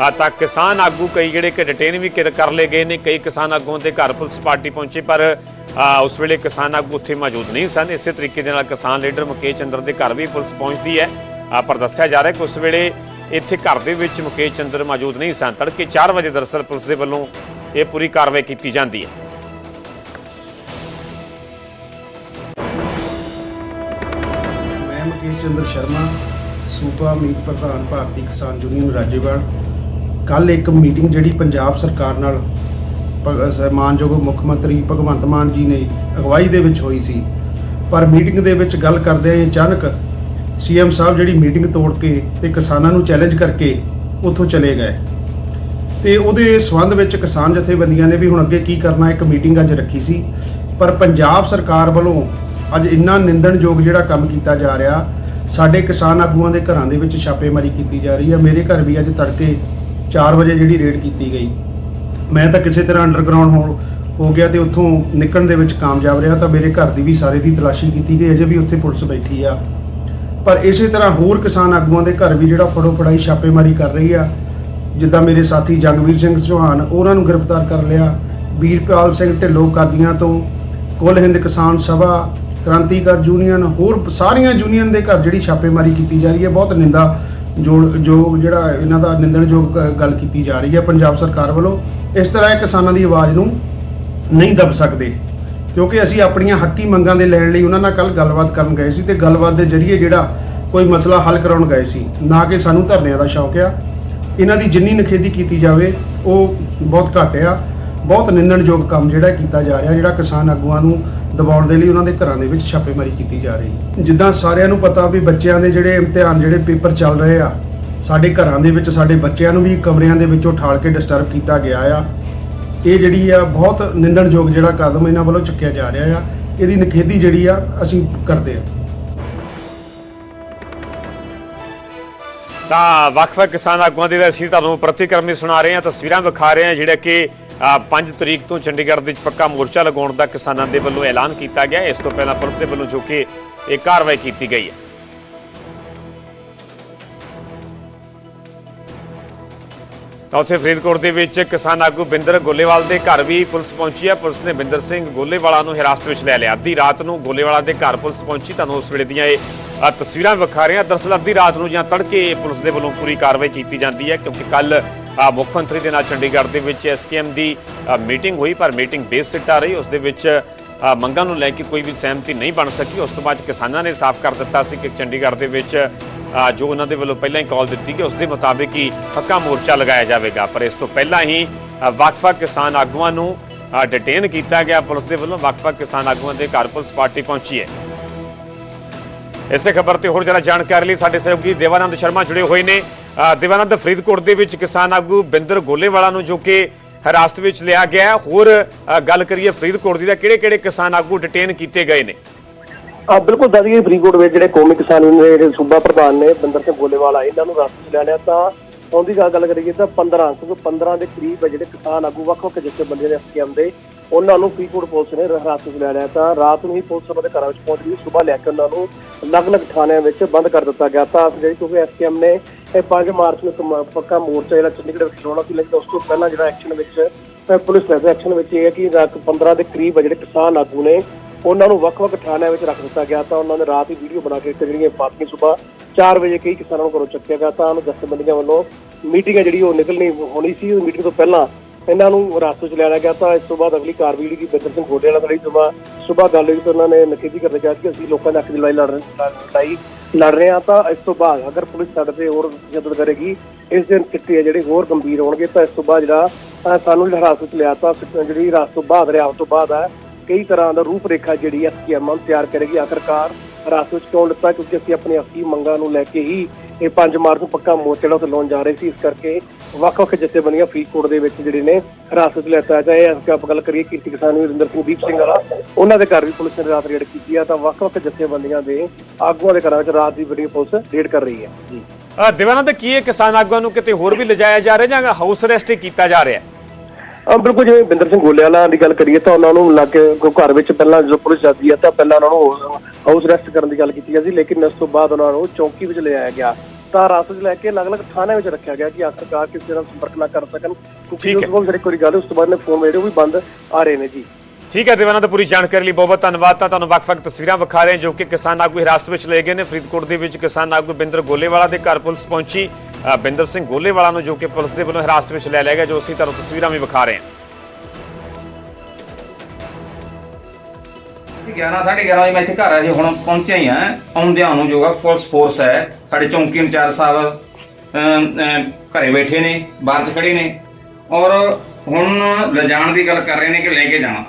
ਆ ਤਾਂ ਕਿਸਾਨ ਆਗੂ ਕਈ ਜਿਹੜੇ ਕਿ ਡਿਟੇਨ ਵੀ ਕਰ ਲਏ ਗਏ ਨੇ, ਕਈ ਕਿਸਾਨ ਆਗੂਆਂ ਦੇ ਘਰ ਪੁਲਿਸ ਪਾਰਟੀ ਪਹੁੰਚੀ, ਪਰ ਉਸ ਵੇਲੇ ਕਿਸਾਨ ਆਗੂ ਉੱਥੇ ਮੌਜੂਦ ਨਹੀਂ ਸਨ। ਇਸੇ ਤਰੀਕੇ ਦੇ ਨਾਲ ਕਿਸਾਨ ਲੀਡਰ ਮੁਕੇਸ਼ ਚੰਦਰ ਦੇ ਘਰ ਵੀ ਪੁਲਿਸ ਪਹੁੰਚਦੀ ਹੈ। ਪਰ ਦੱਸਿਆ ਜਾ ਰਿਹਾ ਕਿ ਉਸ ਵੇਲੇ ਇੱਥੇ ਘਰ ਦੇ ਵਿੱਚ ਮੁਕੇਸ਼ ਚੰਦਰ ਮੌਜੂਦ ਨਹੀਂ ਸਨ। ਤੜਕੇ 4 ਵਜੇ ਦਰਅਸਲ ਪੁਲਿਸ ਦੇ ਵੱਲੋਂ ਇਹ ਪੂਰੀ ਕਾਰਵਾਈ ਕੀਤੀ ਜਾਂਦੀ ਹੈ। ਮੈਂ ਮੁਕੇਸ਼ ਚੰਦਰ ਸ਼ਰਮਾ, ਸੂਬਾ ਮੀਤ ਪ੍ਰਧਾਨ ਭਾਰਤੀ ਕਿਸਾਨ ਯੂਨੀਅਨ ਰਾਜੇਵਾਲ। ਕੱਲ ਇੱਕ ਮੀਟਿੰਗ ਜਿਹੜੀ ਪੰਜਾਬ ਸਰਕਾਰ ਨਾਲ ਮਾਨਯੋਗ ਮੁੱਖ ਮੰਤਰੀ ਭਗਵੰਤ ਮਾਨ ਜੀ ਨੇ ਅਗਵਾਈ ਦੇ ਵਿੱਚ ਹੋਈ ਸੀ। ਪਰ ਮੀਟਿੰਗ ਦੇ ਵਿੱਚ ਗੱਲ ਕਰਦੇ ਅਚਾਨਕ ਸੀਐਮ ਸਾਹਿਬ ਜਿਹੜੀ ਮੀਟਿੰਗ ਤੋੜ ਕੇ ਤੇ ਕਿਸਾਨਾਂ ਨੂੰ ਚੈਲੰਜ ਕਰਕੇ ਉੱਥੋਂ ਚਲੇ ਗਏ। ਤੇ ਉਹਦੇ ਸਬੰਧ ਵਿੱਚ ਕਿਸਾਨ ਜਥੇਬੰਦੀਆਂ ਨੇ ਵੀ ਹੁਣ ਅੱਗੇ ਕੀ ਕਰਨਾ, ਇੱਕ ਮੀਟਿੰਗ ਅੱਜ ਰੱਖੀ ਸੀ। ਪਰ ਪੰਜਾਬ ਸਰਕਾਰ ਵੱਲੋਂ ਅੱਜ ਇੰਨਾ ਨਿੰਦਣਯੋਗ ਜਿਹੜਾ ਕੰਮ ਕੀਤਾ ਜਾ ਰਿਹਾ, ਸਾਡੇ ਕਿਸਾਨ ਆਗੂਆਂ ਦੇ ਘਰਾਂ ਦੇ ਵਿੱਚ ਛਾਪੇਮਾਰੀ ਕੀਤੀ ਜਾ ਰਹੀ ਹੈ। ਮੇਰੇ ਘਰ ਵੀ ਅੱਜ ਤੜਕੇ 4 ਵਜੇ ਜਿਹੜੀ ਰੇਡ ਕੀਤੀ ਗਈ। ਮੈਂ ਤਾਂ ਕਿਸੇ ਤਰ੍ਹਾਂ ਅੰਡਰਗਰਾਉਂਡ ਹੋ ਹੋ ਗਿਆ ਤੇ ਉੱਥੋਂ ਨਿਕਲਣ ਦੇ ਵਿੱਚ ਕਾਮਯਾਬ ਰਿਹਾ ਤਾਂ ਮੇਰੇ ਘਰ ਦੀ ਵੀ ਸਾਰੇ ਦੀ ਤਲਾਸ਼ੀ ਕੀਤੀ ਗਈ। ਅਜੇ ਵੀ ਉੱਥੇ ਪੁਲਿਸ ਬੈਠੀ ਆ। ਪਰ ਇਸੇ ਤਰ੍ਹਾਂ ਹੋਰ ਕਿਸਾਨ ਆਗੂਆਂ ਦੇ ਘਰ ਵੀ ਜਿਹੜਾ ਫੜੋ ਫੜਾਈ ਛਾਪੇਮਾਰੀ ਕਰ ਰਹੀ ਆ, ਜਿੱਦਾਂ ਮੇਰੇ ਸਾਥੀ ਜੰਗਵੀਰ ਸਿੰਘ ਚੌਹਾਨ, ਉਹਨਾਂ ਨੂੰ ਗ੍ਰਿਫਤਾਰ ਕਰ ਲਿਆ। ਵੀਰਪਾਲ ਸਿੰਘ ਢਿੱਲੋਂ ਕਾਦੀਆਂ ਤੋਂ, ਕੁੱਲ ਹਿੰਦ ਕਿਸਾਨ ਸਭਾ, ਕ੍ਰਾਂਤੀਕਾਰ ਯੂਨੀਅਨ, ਹੋਰ ਸਾਰੀਆਂ ਯੂਨੀਅਨ ਦੇ ਘਰ ਜਿਹੜੀ ਛਾਪੇਮਾਰੀ ਕੀਤੀ ਜਾ ਰਹੀ ਹੈ, ਬਹੁਤ ਨਿੰਦਾ ਜੋੜ ਜੋ ਜਿਹੜਾ ਇਹਨਾਂ ਦਾ ਨਿੰਦਣਯੋਗ ਗੱਲ ਕੀਤੀ ਜਾ ਰਹੀ ਹੈ ਪੰਜਾਬ ਸਰਕਾਰ ਵੱਲੋਂ। ਇਸ ਤਰ੍ਹਾਂ ਇਹ ਕਿਸਾਨਾਂ ਦੀ ਆਵਾਜ਼ ਨੂੰ ਨਹੀਂ ਦਬ ਸਕਦੇ, ਕਿਉਂਕਿ ਅਸੀਂ ਆਪਣੀਆਂ ਹੱਕੀ ਮੰਗਾਂ ਦੇ ਲੈਣ ਲਈ ਉਹਨਾਂ ਨਾਲ ਕੱਲ ਗੱਲਬਾਤ ਕਰਨ ਗਏ ਸੀ ਤੇ ਗੱਲਬਾਤ ਦੇ ਜ਼ਰੀਏ ਜਿਹੜਾ ਕੋਈ ਮਸਲਾ ਹੱਲ ਕਰਾਉਣ ਗਏ ਸੀ, ਨਾ ਕਿ ਸਾਨੂੰ ਧਰਨਿਆਂ ਦਾ ਸ਼ੌਕ ਆ। ਇਹਨਾਂ ਦੀ ਜਿੰਨੀ ਨਖੇਦੀ ਕੀਤੀ ਜਾਵੇ, ਉਹ ਬਹੁਤ ਘੱਟ ਆ। ਬਹੁਤ ਨਿੰਦਣਯੋਗ ਕੰਮ ਜਿਹੜਾ ਕੀਤਾ ਜਾ ਰਿਹਾ, ਜਿਹੜਾ ਕਿਸਾਨ ਆਗੂਆਂ ਨੂੰ ਦਬਾਉਣ ਦੇ ਲਈ ਉਹਨਾਂ ਦੇ ਘਰਾਂ ਦੇ ਵਿੱਚ ਛਾਪੇਮਾਰੀ ਕੀਤੀ ਜਾ ਰਹੀ। ਜਿੱਦਾਂ ਸਾਰਿਆਂ ਨੂੰ ਪਤਾ ਵੀ ਬੱਚਿਆਂ ਦੇ ਜਿਹੜੇ ਇਮਤਿਹਾਨ, ਜਿਹੜੇ ਪੇਪਰ ਚੱਲ ਰਹੇ ਆ ਸਾਡੇ ਘਰਾਂ ਦੇ ਵਿੱਚ, ਸਾਡੇ ਬੱਚਿਆਂ ਨੂੰ ਵੀ ਕਮਰਿਆਂ ਦੇ ਵਿੱਚੋਂ ਠਾਲ ਕੇ ਡਿਸਟਰਬ ਕੀਤਾ ਗਿਆ ਆ। ਇਹ ਜਿਹੜੀ ਆ, ਬਹੁਤ ਨਿੰਦਣਯੋਗ ਜਿਹੜਾ ਕਦਮ ਇਹਨਾਂ ਵੱਲੋਂ ਚੁੱਕਿਆ ਜਾ ਰਿਹਾ ਆ। ਇਹਦੀ ਨਖੇਦੀ ਜਿਹੜੀ ਆ, ਅਸੀਂ ਕਰਦੇ ਆ। ਤਾਂ ਵੱਖ-ਵੱਖ ਕਿਸਾਨ ਆਗੂਆਂ ਦੇ ਅਸੀਂ ਤੁਹਾਨੂੰ ਪ੍ਰਤੀਕਰਮ ਵੀ ਸੁਣਾ ਰਹੇ ਹਾਂ, ਤਸਵੀਰਾਂ ਵਿਖਾ ਰਹੇ ਹਾਂ, ਜਿਹੜਾ ਕਿ 5 ਤਰੀਕ ਤੋਂ ਚੰਡੀਗੜ੍ਹ ਦੇ ਵਿੱਚ ਪੱਕਾ ਮੋਰਚਾ ਲਗਾਉਣ ਦਾ ਕਿਸਾਨਾਂ ਦੇ ਵੱਲੋਂ ਐਲਾਨ ਕੀਤਾ ਗਿਆ। ਇਸ ਤੋਂ ਪਹਿਲਾਂ ਪੁਲਿਸ ਦੇ ਵੱਲੋਂ ਜੋ ਕਿ ਇਹ ਕਾਰਵਾਈ ਕੀਤੀ ਗਈ ਹੈ। ਤਾਂ ਉੱਥੇ ਫਰੀਦਕੋਟ ਦੇ ਵਿੱਚ ਕਿਸਾਨ ਆਗੂ ਬਿੰਦਰ ਗੋਲੇਵਾਲ ਦੇ ਘਰ ਵੀ ਪੁਲਿਸ ਪਹੁੰਚੀ ਹੈ। ਪੁਲਿਸ ਨੇ ਬਿੰਦਰ ਸਿੰਘ ਗੋਲੇਵਾਲਾ ਨੂੰ ਹਿਰਾਸਤ ਵਿੱਚ ਲੈ ਲਿਆ। ਅੱਧੀ ਰਾਤ ਨੂੰ ਗੋਲੇਵਾਲਾ ਦੇ ਘਰ ਪੁਲਿਸ ਪਹੁੰਚੀ। ਤੁਹਾਨੂੰ ਉਸ ਵੇਲੇ ਦੀਆਂ ਇਹ ਤਸਵੀਰਾਂ ਵਿਖਾ ਰਹੇ। ਹਾਂ ਦਰਅਸਲ ਅੱਧੀ ਰਾਤ ਨੂੰ ਜਾਂ ਤੜਕੇ ਪੁਲਿਸ ਦੇ ਵੱਲੋਂ ਪੂਰੀ ਕਾਰਵਾਈ ਕੀਤੀ ਜਾਂਦੀ ਹੈ ਕਿਉਂਕਿ ਕੱਲ ਮੁੱਖ ਮੰਤਰੀ ਦੇ ਨਾਲ ਚੰਡੀਗੜ੍ਹ ਦੇ ਵਿੱਚ ਐਸਕੇਐਮ ਦੀ ਮੀਟਿੰਗ ਹੋਈ, ਪਰ ਮੀਟਿੰਗ ਬੇਸਿੱਟਾ ਰਹੀ। ਉਸ ਦੇ ਵਿੱਚ ਮੰਗਾਂ ਨੂੰ ਲੈ ਕੇ ਕੋਈ ਵੀ ਸਹਿਮਤੀ ਨਹੀਂ ਬਣ ਸਕੀ। ਉਸ ਤੋਂ ਬਾਅਦ ਕਿਸਾਨਾਂ ਨੇ ਸਾਫ਼ ਕਰ ਦਿੱਤਾ ਸੀ ਕਿ ਚੰਡੀਗੜ੍ਹ ਦੇ ਵਿੱਚ ਜੋ ਉਹਨਾਂ ਦੇ ਵੱਲੋਂ ਪਹਿਲਾਂ ਹੀ ਕਾਲ ਦਿੱਤੀ ਕਿ ਉਸ ਦੇ ਮੁਤਾਬਿਕ ਹੀ ਪੱਕਾ ਮੋਰਚਾ ਲਗਾਇਆ ਜਾਵੇਗਾ। ਪਰ ਇਸ ਤੋਂ ਪਹਿਲਾਂ ਹੀ ਵੱਖ-ਵੱਖ ਕਿਸਾਨ ਆਗੂਆਂ ਨੂੰ ਡਿਟੇਨ ਕੀਤਾ ਗਿਆ। ਪੁਲਿਸ ਦੇ ਵੱਲੋਂ ਵੱਖ-ਵੱਖ ਕਿਸਾਨ ਆਗੂਆਂ ਦੇ ਘਰ ਪੁਲਿਸ ਪਾਰਟੀ ਪਹੁੰਚੀ ਹੈ। ਇਸੇ ਖਬਰ ਤੇ ਹੋਰ ਜਰਾ ਜਾਣਕਾਰੀ ਲਈ ਸਾਡੇ ਸਹਿਯੋਗੀ ਦੇਵਾਨੰਦ ਸ਼ਰਮਾ ਜੁੜੇ ਹੋਏ ਨੇ। ਦੇਵਾਨੰਦ, ਫਰੀਦਕੋਟ ਦੇ ਵਿੱਚ ਕਿਸਾਨ ਆਗੂ ਬਿੰਦਰ ਗੋਲੇਵਾਲਾ ਨੂੰ ਜੋ ਕਿ ਹਿਰਾਸਤ ਵਿੱਚ ਲਿਆ ਗਿਆ ਹੋਰ ਗੱਲ ਕਰੀਏ ਫਰੀਦਕੋਟ ਦੀ ਤਾਂ ਕਿਹੜੇ-ਕਿਹੜੇ ਕਿਸਾਨ ਆਗੂ ਡਿਟੇਨ ਕੀਤੇ ਗਏ ਨੇ? ਆ ਬਿਲਕੁਲ ਦੱਸ ਦਈਏ ਫਰੀਦਕੋਟ ਵਿੱਚ ਜਿਹੜੇ ਕੌਮੀ ਕਿਸਾਨ ਯੂਨੀਅਨ ਦੇ ਜਿਹੜੇ ਸੂਬਾ ਪ੍ਰਧਾਨ ਨੇ ਬੰਦਰ ਸਿੰਘ ਗੋਲੇਵਾਲਾ ਇਹਨਾਂ ਨੂੰ ਰਾਤ 'ਚ ਲੈ ਲਿਆ। ਤਾਂ ਉਹਦੀ ਗੱਲ ਗੱਲ ਕਰੀਏ ਤਾਂ 15 ਕਿਉਂਕਿ 15 ਦੇ ਕਰੀਬ ਜਿਹੜੇ ਕਿਸਾਨ ਆਗੂ, ਵੱਖ-ਵੱਖ ਜਥੇਬੰਦੀਆਂ ਦੇ ਐਸਕੇਐਮ ਦੇ ਉਹਨਾਂ ਨੂੰ ਫਰੀਦਕੋਟ ਪੁਲਿਸ ਨੇ ਹਿਰਾਸਤ 'ਚ ਲੈ ਲਿਆ। ਤਾਂ ਰਾਤ ਨੂੰ ਹੀ ਪੁਲਿਸ ਉਹਨਾਂ ਦੇ ਘਰਾਂ ਵਿੱਚ ਪਹੁੰਚ ਗਈ। ਸਵੇਰ ਲੈ ਕੇ ਉਹਨਾਂ ਨੂੰ ਅਲੱਗ-ਅਲੱਗ ਥਾਣਿਆਂ ਵਿੱਚ ਬੰਦ ਕਰ ਦਿੱਤਾ ਗਿਆ। ਤਾਂ ਜਿਹੜੀ ਕਿਉਂਕਿ ਐਸਕੇਐਮ ਨੇ ਇਹ 5 ਮਾਰਚ ਨੂੰ ਇੱਕ ਪੱਕਾ ਮੋਰਚਾ ਜਿਹੜਾ ਚੰਡੀਗੜ੍ਹ ਵਿੱਚ ਲਾਉਣਾ ਸੀ, ਲੇਕਿਨ ਉਸ ਤੋਂ ਪਹਿਲਾਂ ਜਿਹੜਾ ਐਕਸ਼ਨ ਵਿੱਚ ਪੁਲਿਸ ਨੇ ਐਕਸ਼ਨ ਵਿੱਚ ਇਹ ਹੈ ਕਿ ਰਾਤ 15 ਦੇ ਕਰੀਬ ਜਿਹੜੇ ਕਿਸਾਨ ਆਗੂ ਨੇ ਉਹਨਾਂ ਨੂੰ ਵੱਖ-ਵੱਖ ਥਾਣਿਆਂ ਵਿੱਚ ਰੱਖ ਦਿੱਤਾ ਗਿਆ ਤਾਂ ਉਹਨਾਂ ਨੇ ਰਾਤ ਹੀ ਵੀਡੀਓ ਬਣਾ ਕੇ ਇੱਕ ਜਿਹੜੀਆਂ ਪਾਤਨੀ ਸਵੇਰ 4 ਵਜੇ ਕਈ ਕਿਸਾਨਾਂ ਨੂੰ ਘਰੋਂ ਚੱਕਿਆ ਗਿਆ ਤਾਂ ਉਹਨੂੰ ਜਥੇਬੰਦੀਆਂ ਵੱਲੋਂ ਮੀਟਿੰਗ ਹੈ ਜਿਹੜੀ ਉਹ ਨਿਕਲਣੀ ਹੋਣੀ ਸੀ ਮੀਟਿੰਗ ਤੋਂ ਪਹਿਲਾਂ ਇਹਨਾਂ ਨੂੰ ਰਾਸਤੇ 'ਚ ਲਿਆ ਗਿਆ ਤਾਂ ਇਸ ਤੋਂ ਬਾਅਦ ਅਗਲੀ ਕਾਰਵਾਈ ਜਿਹੜੀ ਬਿੰਦਰ ਸਿੰਘ ਗੋਡੇ ਵਾਲਾ ਲਈ ਸਵੇਰ ਸਵੇਰ ਗੱਲ ਹੋਈ ਤਾਂ ਉਹਨਾਂ ਨੇ ਨਖੇਦੀ ਕਰਦੇ ਕਿਹਾ ਕਿ ਅਸੀਂ ਲੋਕਾਂ ਦੇ ਹੱਕ ਦੀ ਲੜਾਈ ਲੜ ਰਹੇ ਲੜਾਈ ਲੜ ਰਹੇ ਹਾਂ ਤਾਂ ਇਸ ਤੋਂ ਬਾਅਦ ਅਗਰ ਪੁਲਿਸ ਸਾਡੇ ਤੇ ਹੋਰ ਜਦਦ ਕਰੇਗੀ, ਇਸ ਦਿਨ ਕਿੱਤੇ ਜਿਹੜੇ ਹੋਰ ਗੰਭੀਰ ਹੋਣਗੇ ਤਾਂ ਇਸ ਤੋਂ ਬਾਅਦ ਜਿਹੜਾ ਸਾਨੂੰ ਜਿਹੜਾ ਹਿਰਾਸਤ 'ਚ ਲਿਆ ਤਾਂ ਜਿਹੜੀ ਰਾਤ ਤੋਂ ਬਾਅਦ ਰਿਹਾ ਤੋਂ ਬਾਅਦ ਹੈ ਕਈ ਤਰ੍ਹਾਂ ਦਾ ਰੂਪ ਰੇਖਾ ਜਿਹੜੀ ਐਸਕੇਐਮ ਤਿਆਰ ਕਰੇਗੀ। ਆਖਰਕਾਰ ਰਾਸਤੇ ਵਿੱਚ ਕਿਉਂ ਲਿੱਤਾ? ਕਿਉਂਕਿ ਅਸੀਂ ਆਪਣੀ ਹੱਕੀ ਮੰਗਾਂ ਨੂੰ ਲੈ ਕੇ ਹੀ ਇਹ 5 ਮਾਰਚ ਨੂੰ ਪੱਕਾ ਮੋਰਚਾ ਜਿਹੜਾ ਲਾਉਣ ਜਾ ਰਹੇ ਸੀ। ਇਸ ਕਰਕੇ ਵੱਖ-ਵੱਖ ਜਥੇਬੰਦੀਆਂ ਫਰੀਦਕੋਟ ਦੇ ਵਿੱਚ ਜਿਹੜੇ ਨੇ ਹਿਰਾਸਤ ਲੈਤਾ। ਚਾਹੇ ਅਸੀਂ ਆਪਾਂ ਗੱਲ ਕਰੀਏ ਕੀਰਤੀ ਕਿਸਾਨ ਵੀਰਿੰਦਰ ਸਿੰਘ ਦੀਪ ਸਿੰਘ ਵਾਲਾ ਉਹਨਾਂ ਦੇ ਘਰ ਵੀ ਪੁਲਿਸ ਨੇ ਰਾਤ ਰੇਡ ਕੀਤੀ ਆ। ਤਾਂ ਵੱਖ-ਵੱਖ ਜਥੇਬੰਦੀਆਂ ਦੇ ਆਗੂਆਂ ਦੇ ਘਰਾਂ ਵਿੱਚ ਰਾਤ ਦੀ ਬੜੀ ਪੁਲਿਸ ਰੇਡ ਕਰ ਰਹੀ ਹੈ। ਜੀ। ਅ, ਕੀ ਇਹ ਕਿਸਾਨ ਆਗੂਆਂ ਨੂੰ ਕਿਤੇ ਹੋਰ ਵੀ ਲਿਜਾਇਆ ਜਾ ਰਿਹਾ ਜਾਂ ਹਾਊਸ ਅਰੈਸਟ ਕੀਤਾ ਜਾ ਰਿਹਾ ਹੈ? ਬਿਲਕੁਲ ਜਿਵੇਂ ਬਿੰਦਰ ਸਿੰਘ ਗੋਲੇਵਾਲਾ ਦੀ ਗੱਲ ਕਰੀਏ ਤਾਂ ਉਹਨਾਂ ਨੂੰ ਲੱਗ ਕੋ ਘਰ ਵਿੱਚ ਪਹਿਲਾਂ ਜਦੋਂ ਪੁਲਿਸ ਜਾਂਦੀ ਹੈ ਤਾਂ ਪਹਿਲਾਂ ਉਹਨਾਂ ਨੂੰ ਹਾਊਸ ਅਰੈਸਟ ਕਰਨ ਦੀ ਗੱਲ ਕੀਤੀ ਜਾਂਦੀ ਲੇਕਿਨ ਉਸ ਤੋਂ ਬਾਅਦ ਉਹਨਾਂ ਨੂੰ ਚੌਂਕੀ ਵਿੱਚ ਲਿਆਇਆ ਗਿਆ। ਤਾਂ ਰਾਤ ਵਿੱਚ ਲੈ ਕੇ ਅਲੱਗ-ਅਲੱਗ ਥਾਣਿਆਂ ਵਿੱਚ ਰੱਖਿਆ ਗਿਆ ਕਿ ਆਖਰਕਾਰ ਕਿਸੇ ਨਾਲ ਸੰਪਰਕ ਨਾ ਕਰ ਸਕਣ ਕਿਉਂਕਿ। ਉਸ ਕੋਲ ਜਿਹੜੀ ਕੋਈ ਗੱਲ ਉਸ ਤੋਂ ਬਾਅਦ ਨੇ ਫੋਨ ਜਿਹੜੇ ਵੀ ਬੰਦ ਆ ਰਹੇ ਨੇ ਜੀ। ਠੀਕ ਹੈ ਦੇਵਾਨੰਦ ਪੂਰੀ ਜਾਣਕਾਰੀ ਲਈ ਬਹੁਤ ਬਹੁਤ ਧੰਨਵਾਦ। ਤਾਂ ਤੁਹਾਨੂੰ ਵੱਖ-ਵੱਖ ਤਸਵੀਰਾਂ ਵਿਖਾ ਰਹੇ ਜੋ ਕਿ ਕਿਸਾਨ ਆਗੂ ਹਿਰਾਸਤ ਵਿੱਚ ਲਏ ਗਏ ਨੇ। ਫਰੀਦਕੋਟ ਦੇ ਵਿੱਚ ਕਿਸਾਨ ਆਗੂ ਬਿੰਦਰ ਗੋਲੇਵਾਲਾ ਦੇ ਘਰ ਪੁਲਿਸ ਪਹੁੰਚੀ। ਬਿੰਦਰ ਸਿੰਘ ਗੋਲੇਵਾਲਾ ਨੂੰ ਜੋ ਕਿ ਪੁਲਿਸ ਦੇ ਵੱਲੋਂ ਹਿਰਾਸਤ ਵਿੱਚ ਲੈ ਲਿਆ ਗਿਆ ਜੋ ਅਸੀਂ ਤੁਹਾਨੂੰ ਤਸਵੀਰਾਂ ਵੀ ਵਿਖਾ ਰਹੇ ਹਾਂ। ਅਸੀਂ 11 ਵਜੇ ਮੈਂ ਇੱਥੇ ਘਰ ਆ ਜੀ ਹੁਣ ਪਹੁੰਚਿਆ ਹੀ ਆ ਆਉਂਦਿਆਂ ਨੂੰ ਜੋ ਪੁਲਿਸ ਫੋਰਸ ਹੈ ਸਾਡੇ ਚੌਂਕੀ ਇੰਚਾਰਜ ਸਾਹਿਬ ਅਮ, ਘਰੇ ਬੈਠੇ ਨੇ ਬਾਹਰ 'ਚ ਖੜੇ ਨੇ। ਔਰ ਹੁਣ ਲਿਜਾਣ ਦੀ ਗੱਲ ਕਰ ਰਹੇ ਨੇ ਕਿ ਲੈ ਕੇ ਜਾਣਾ।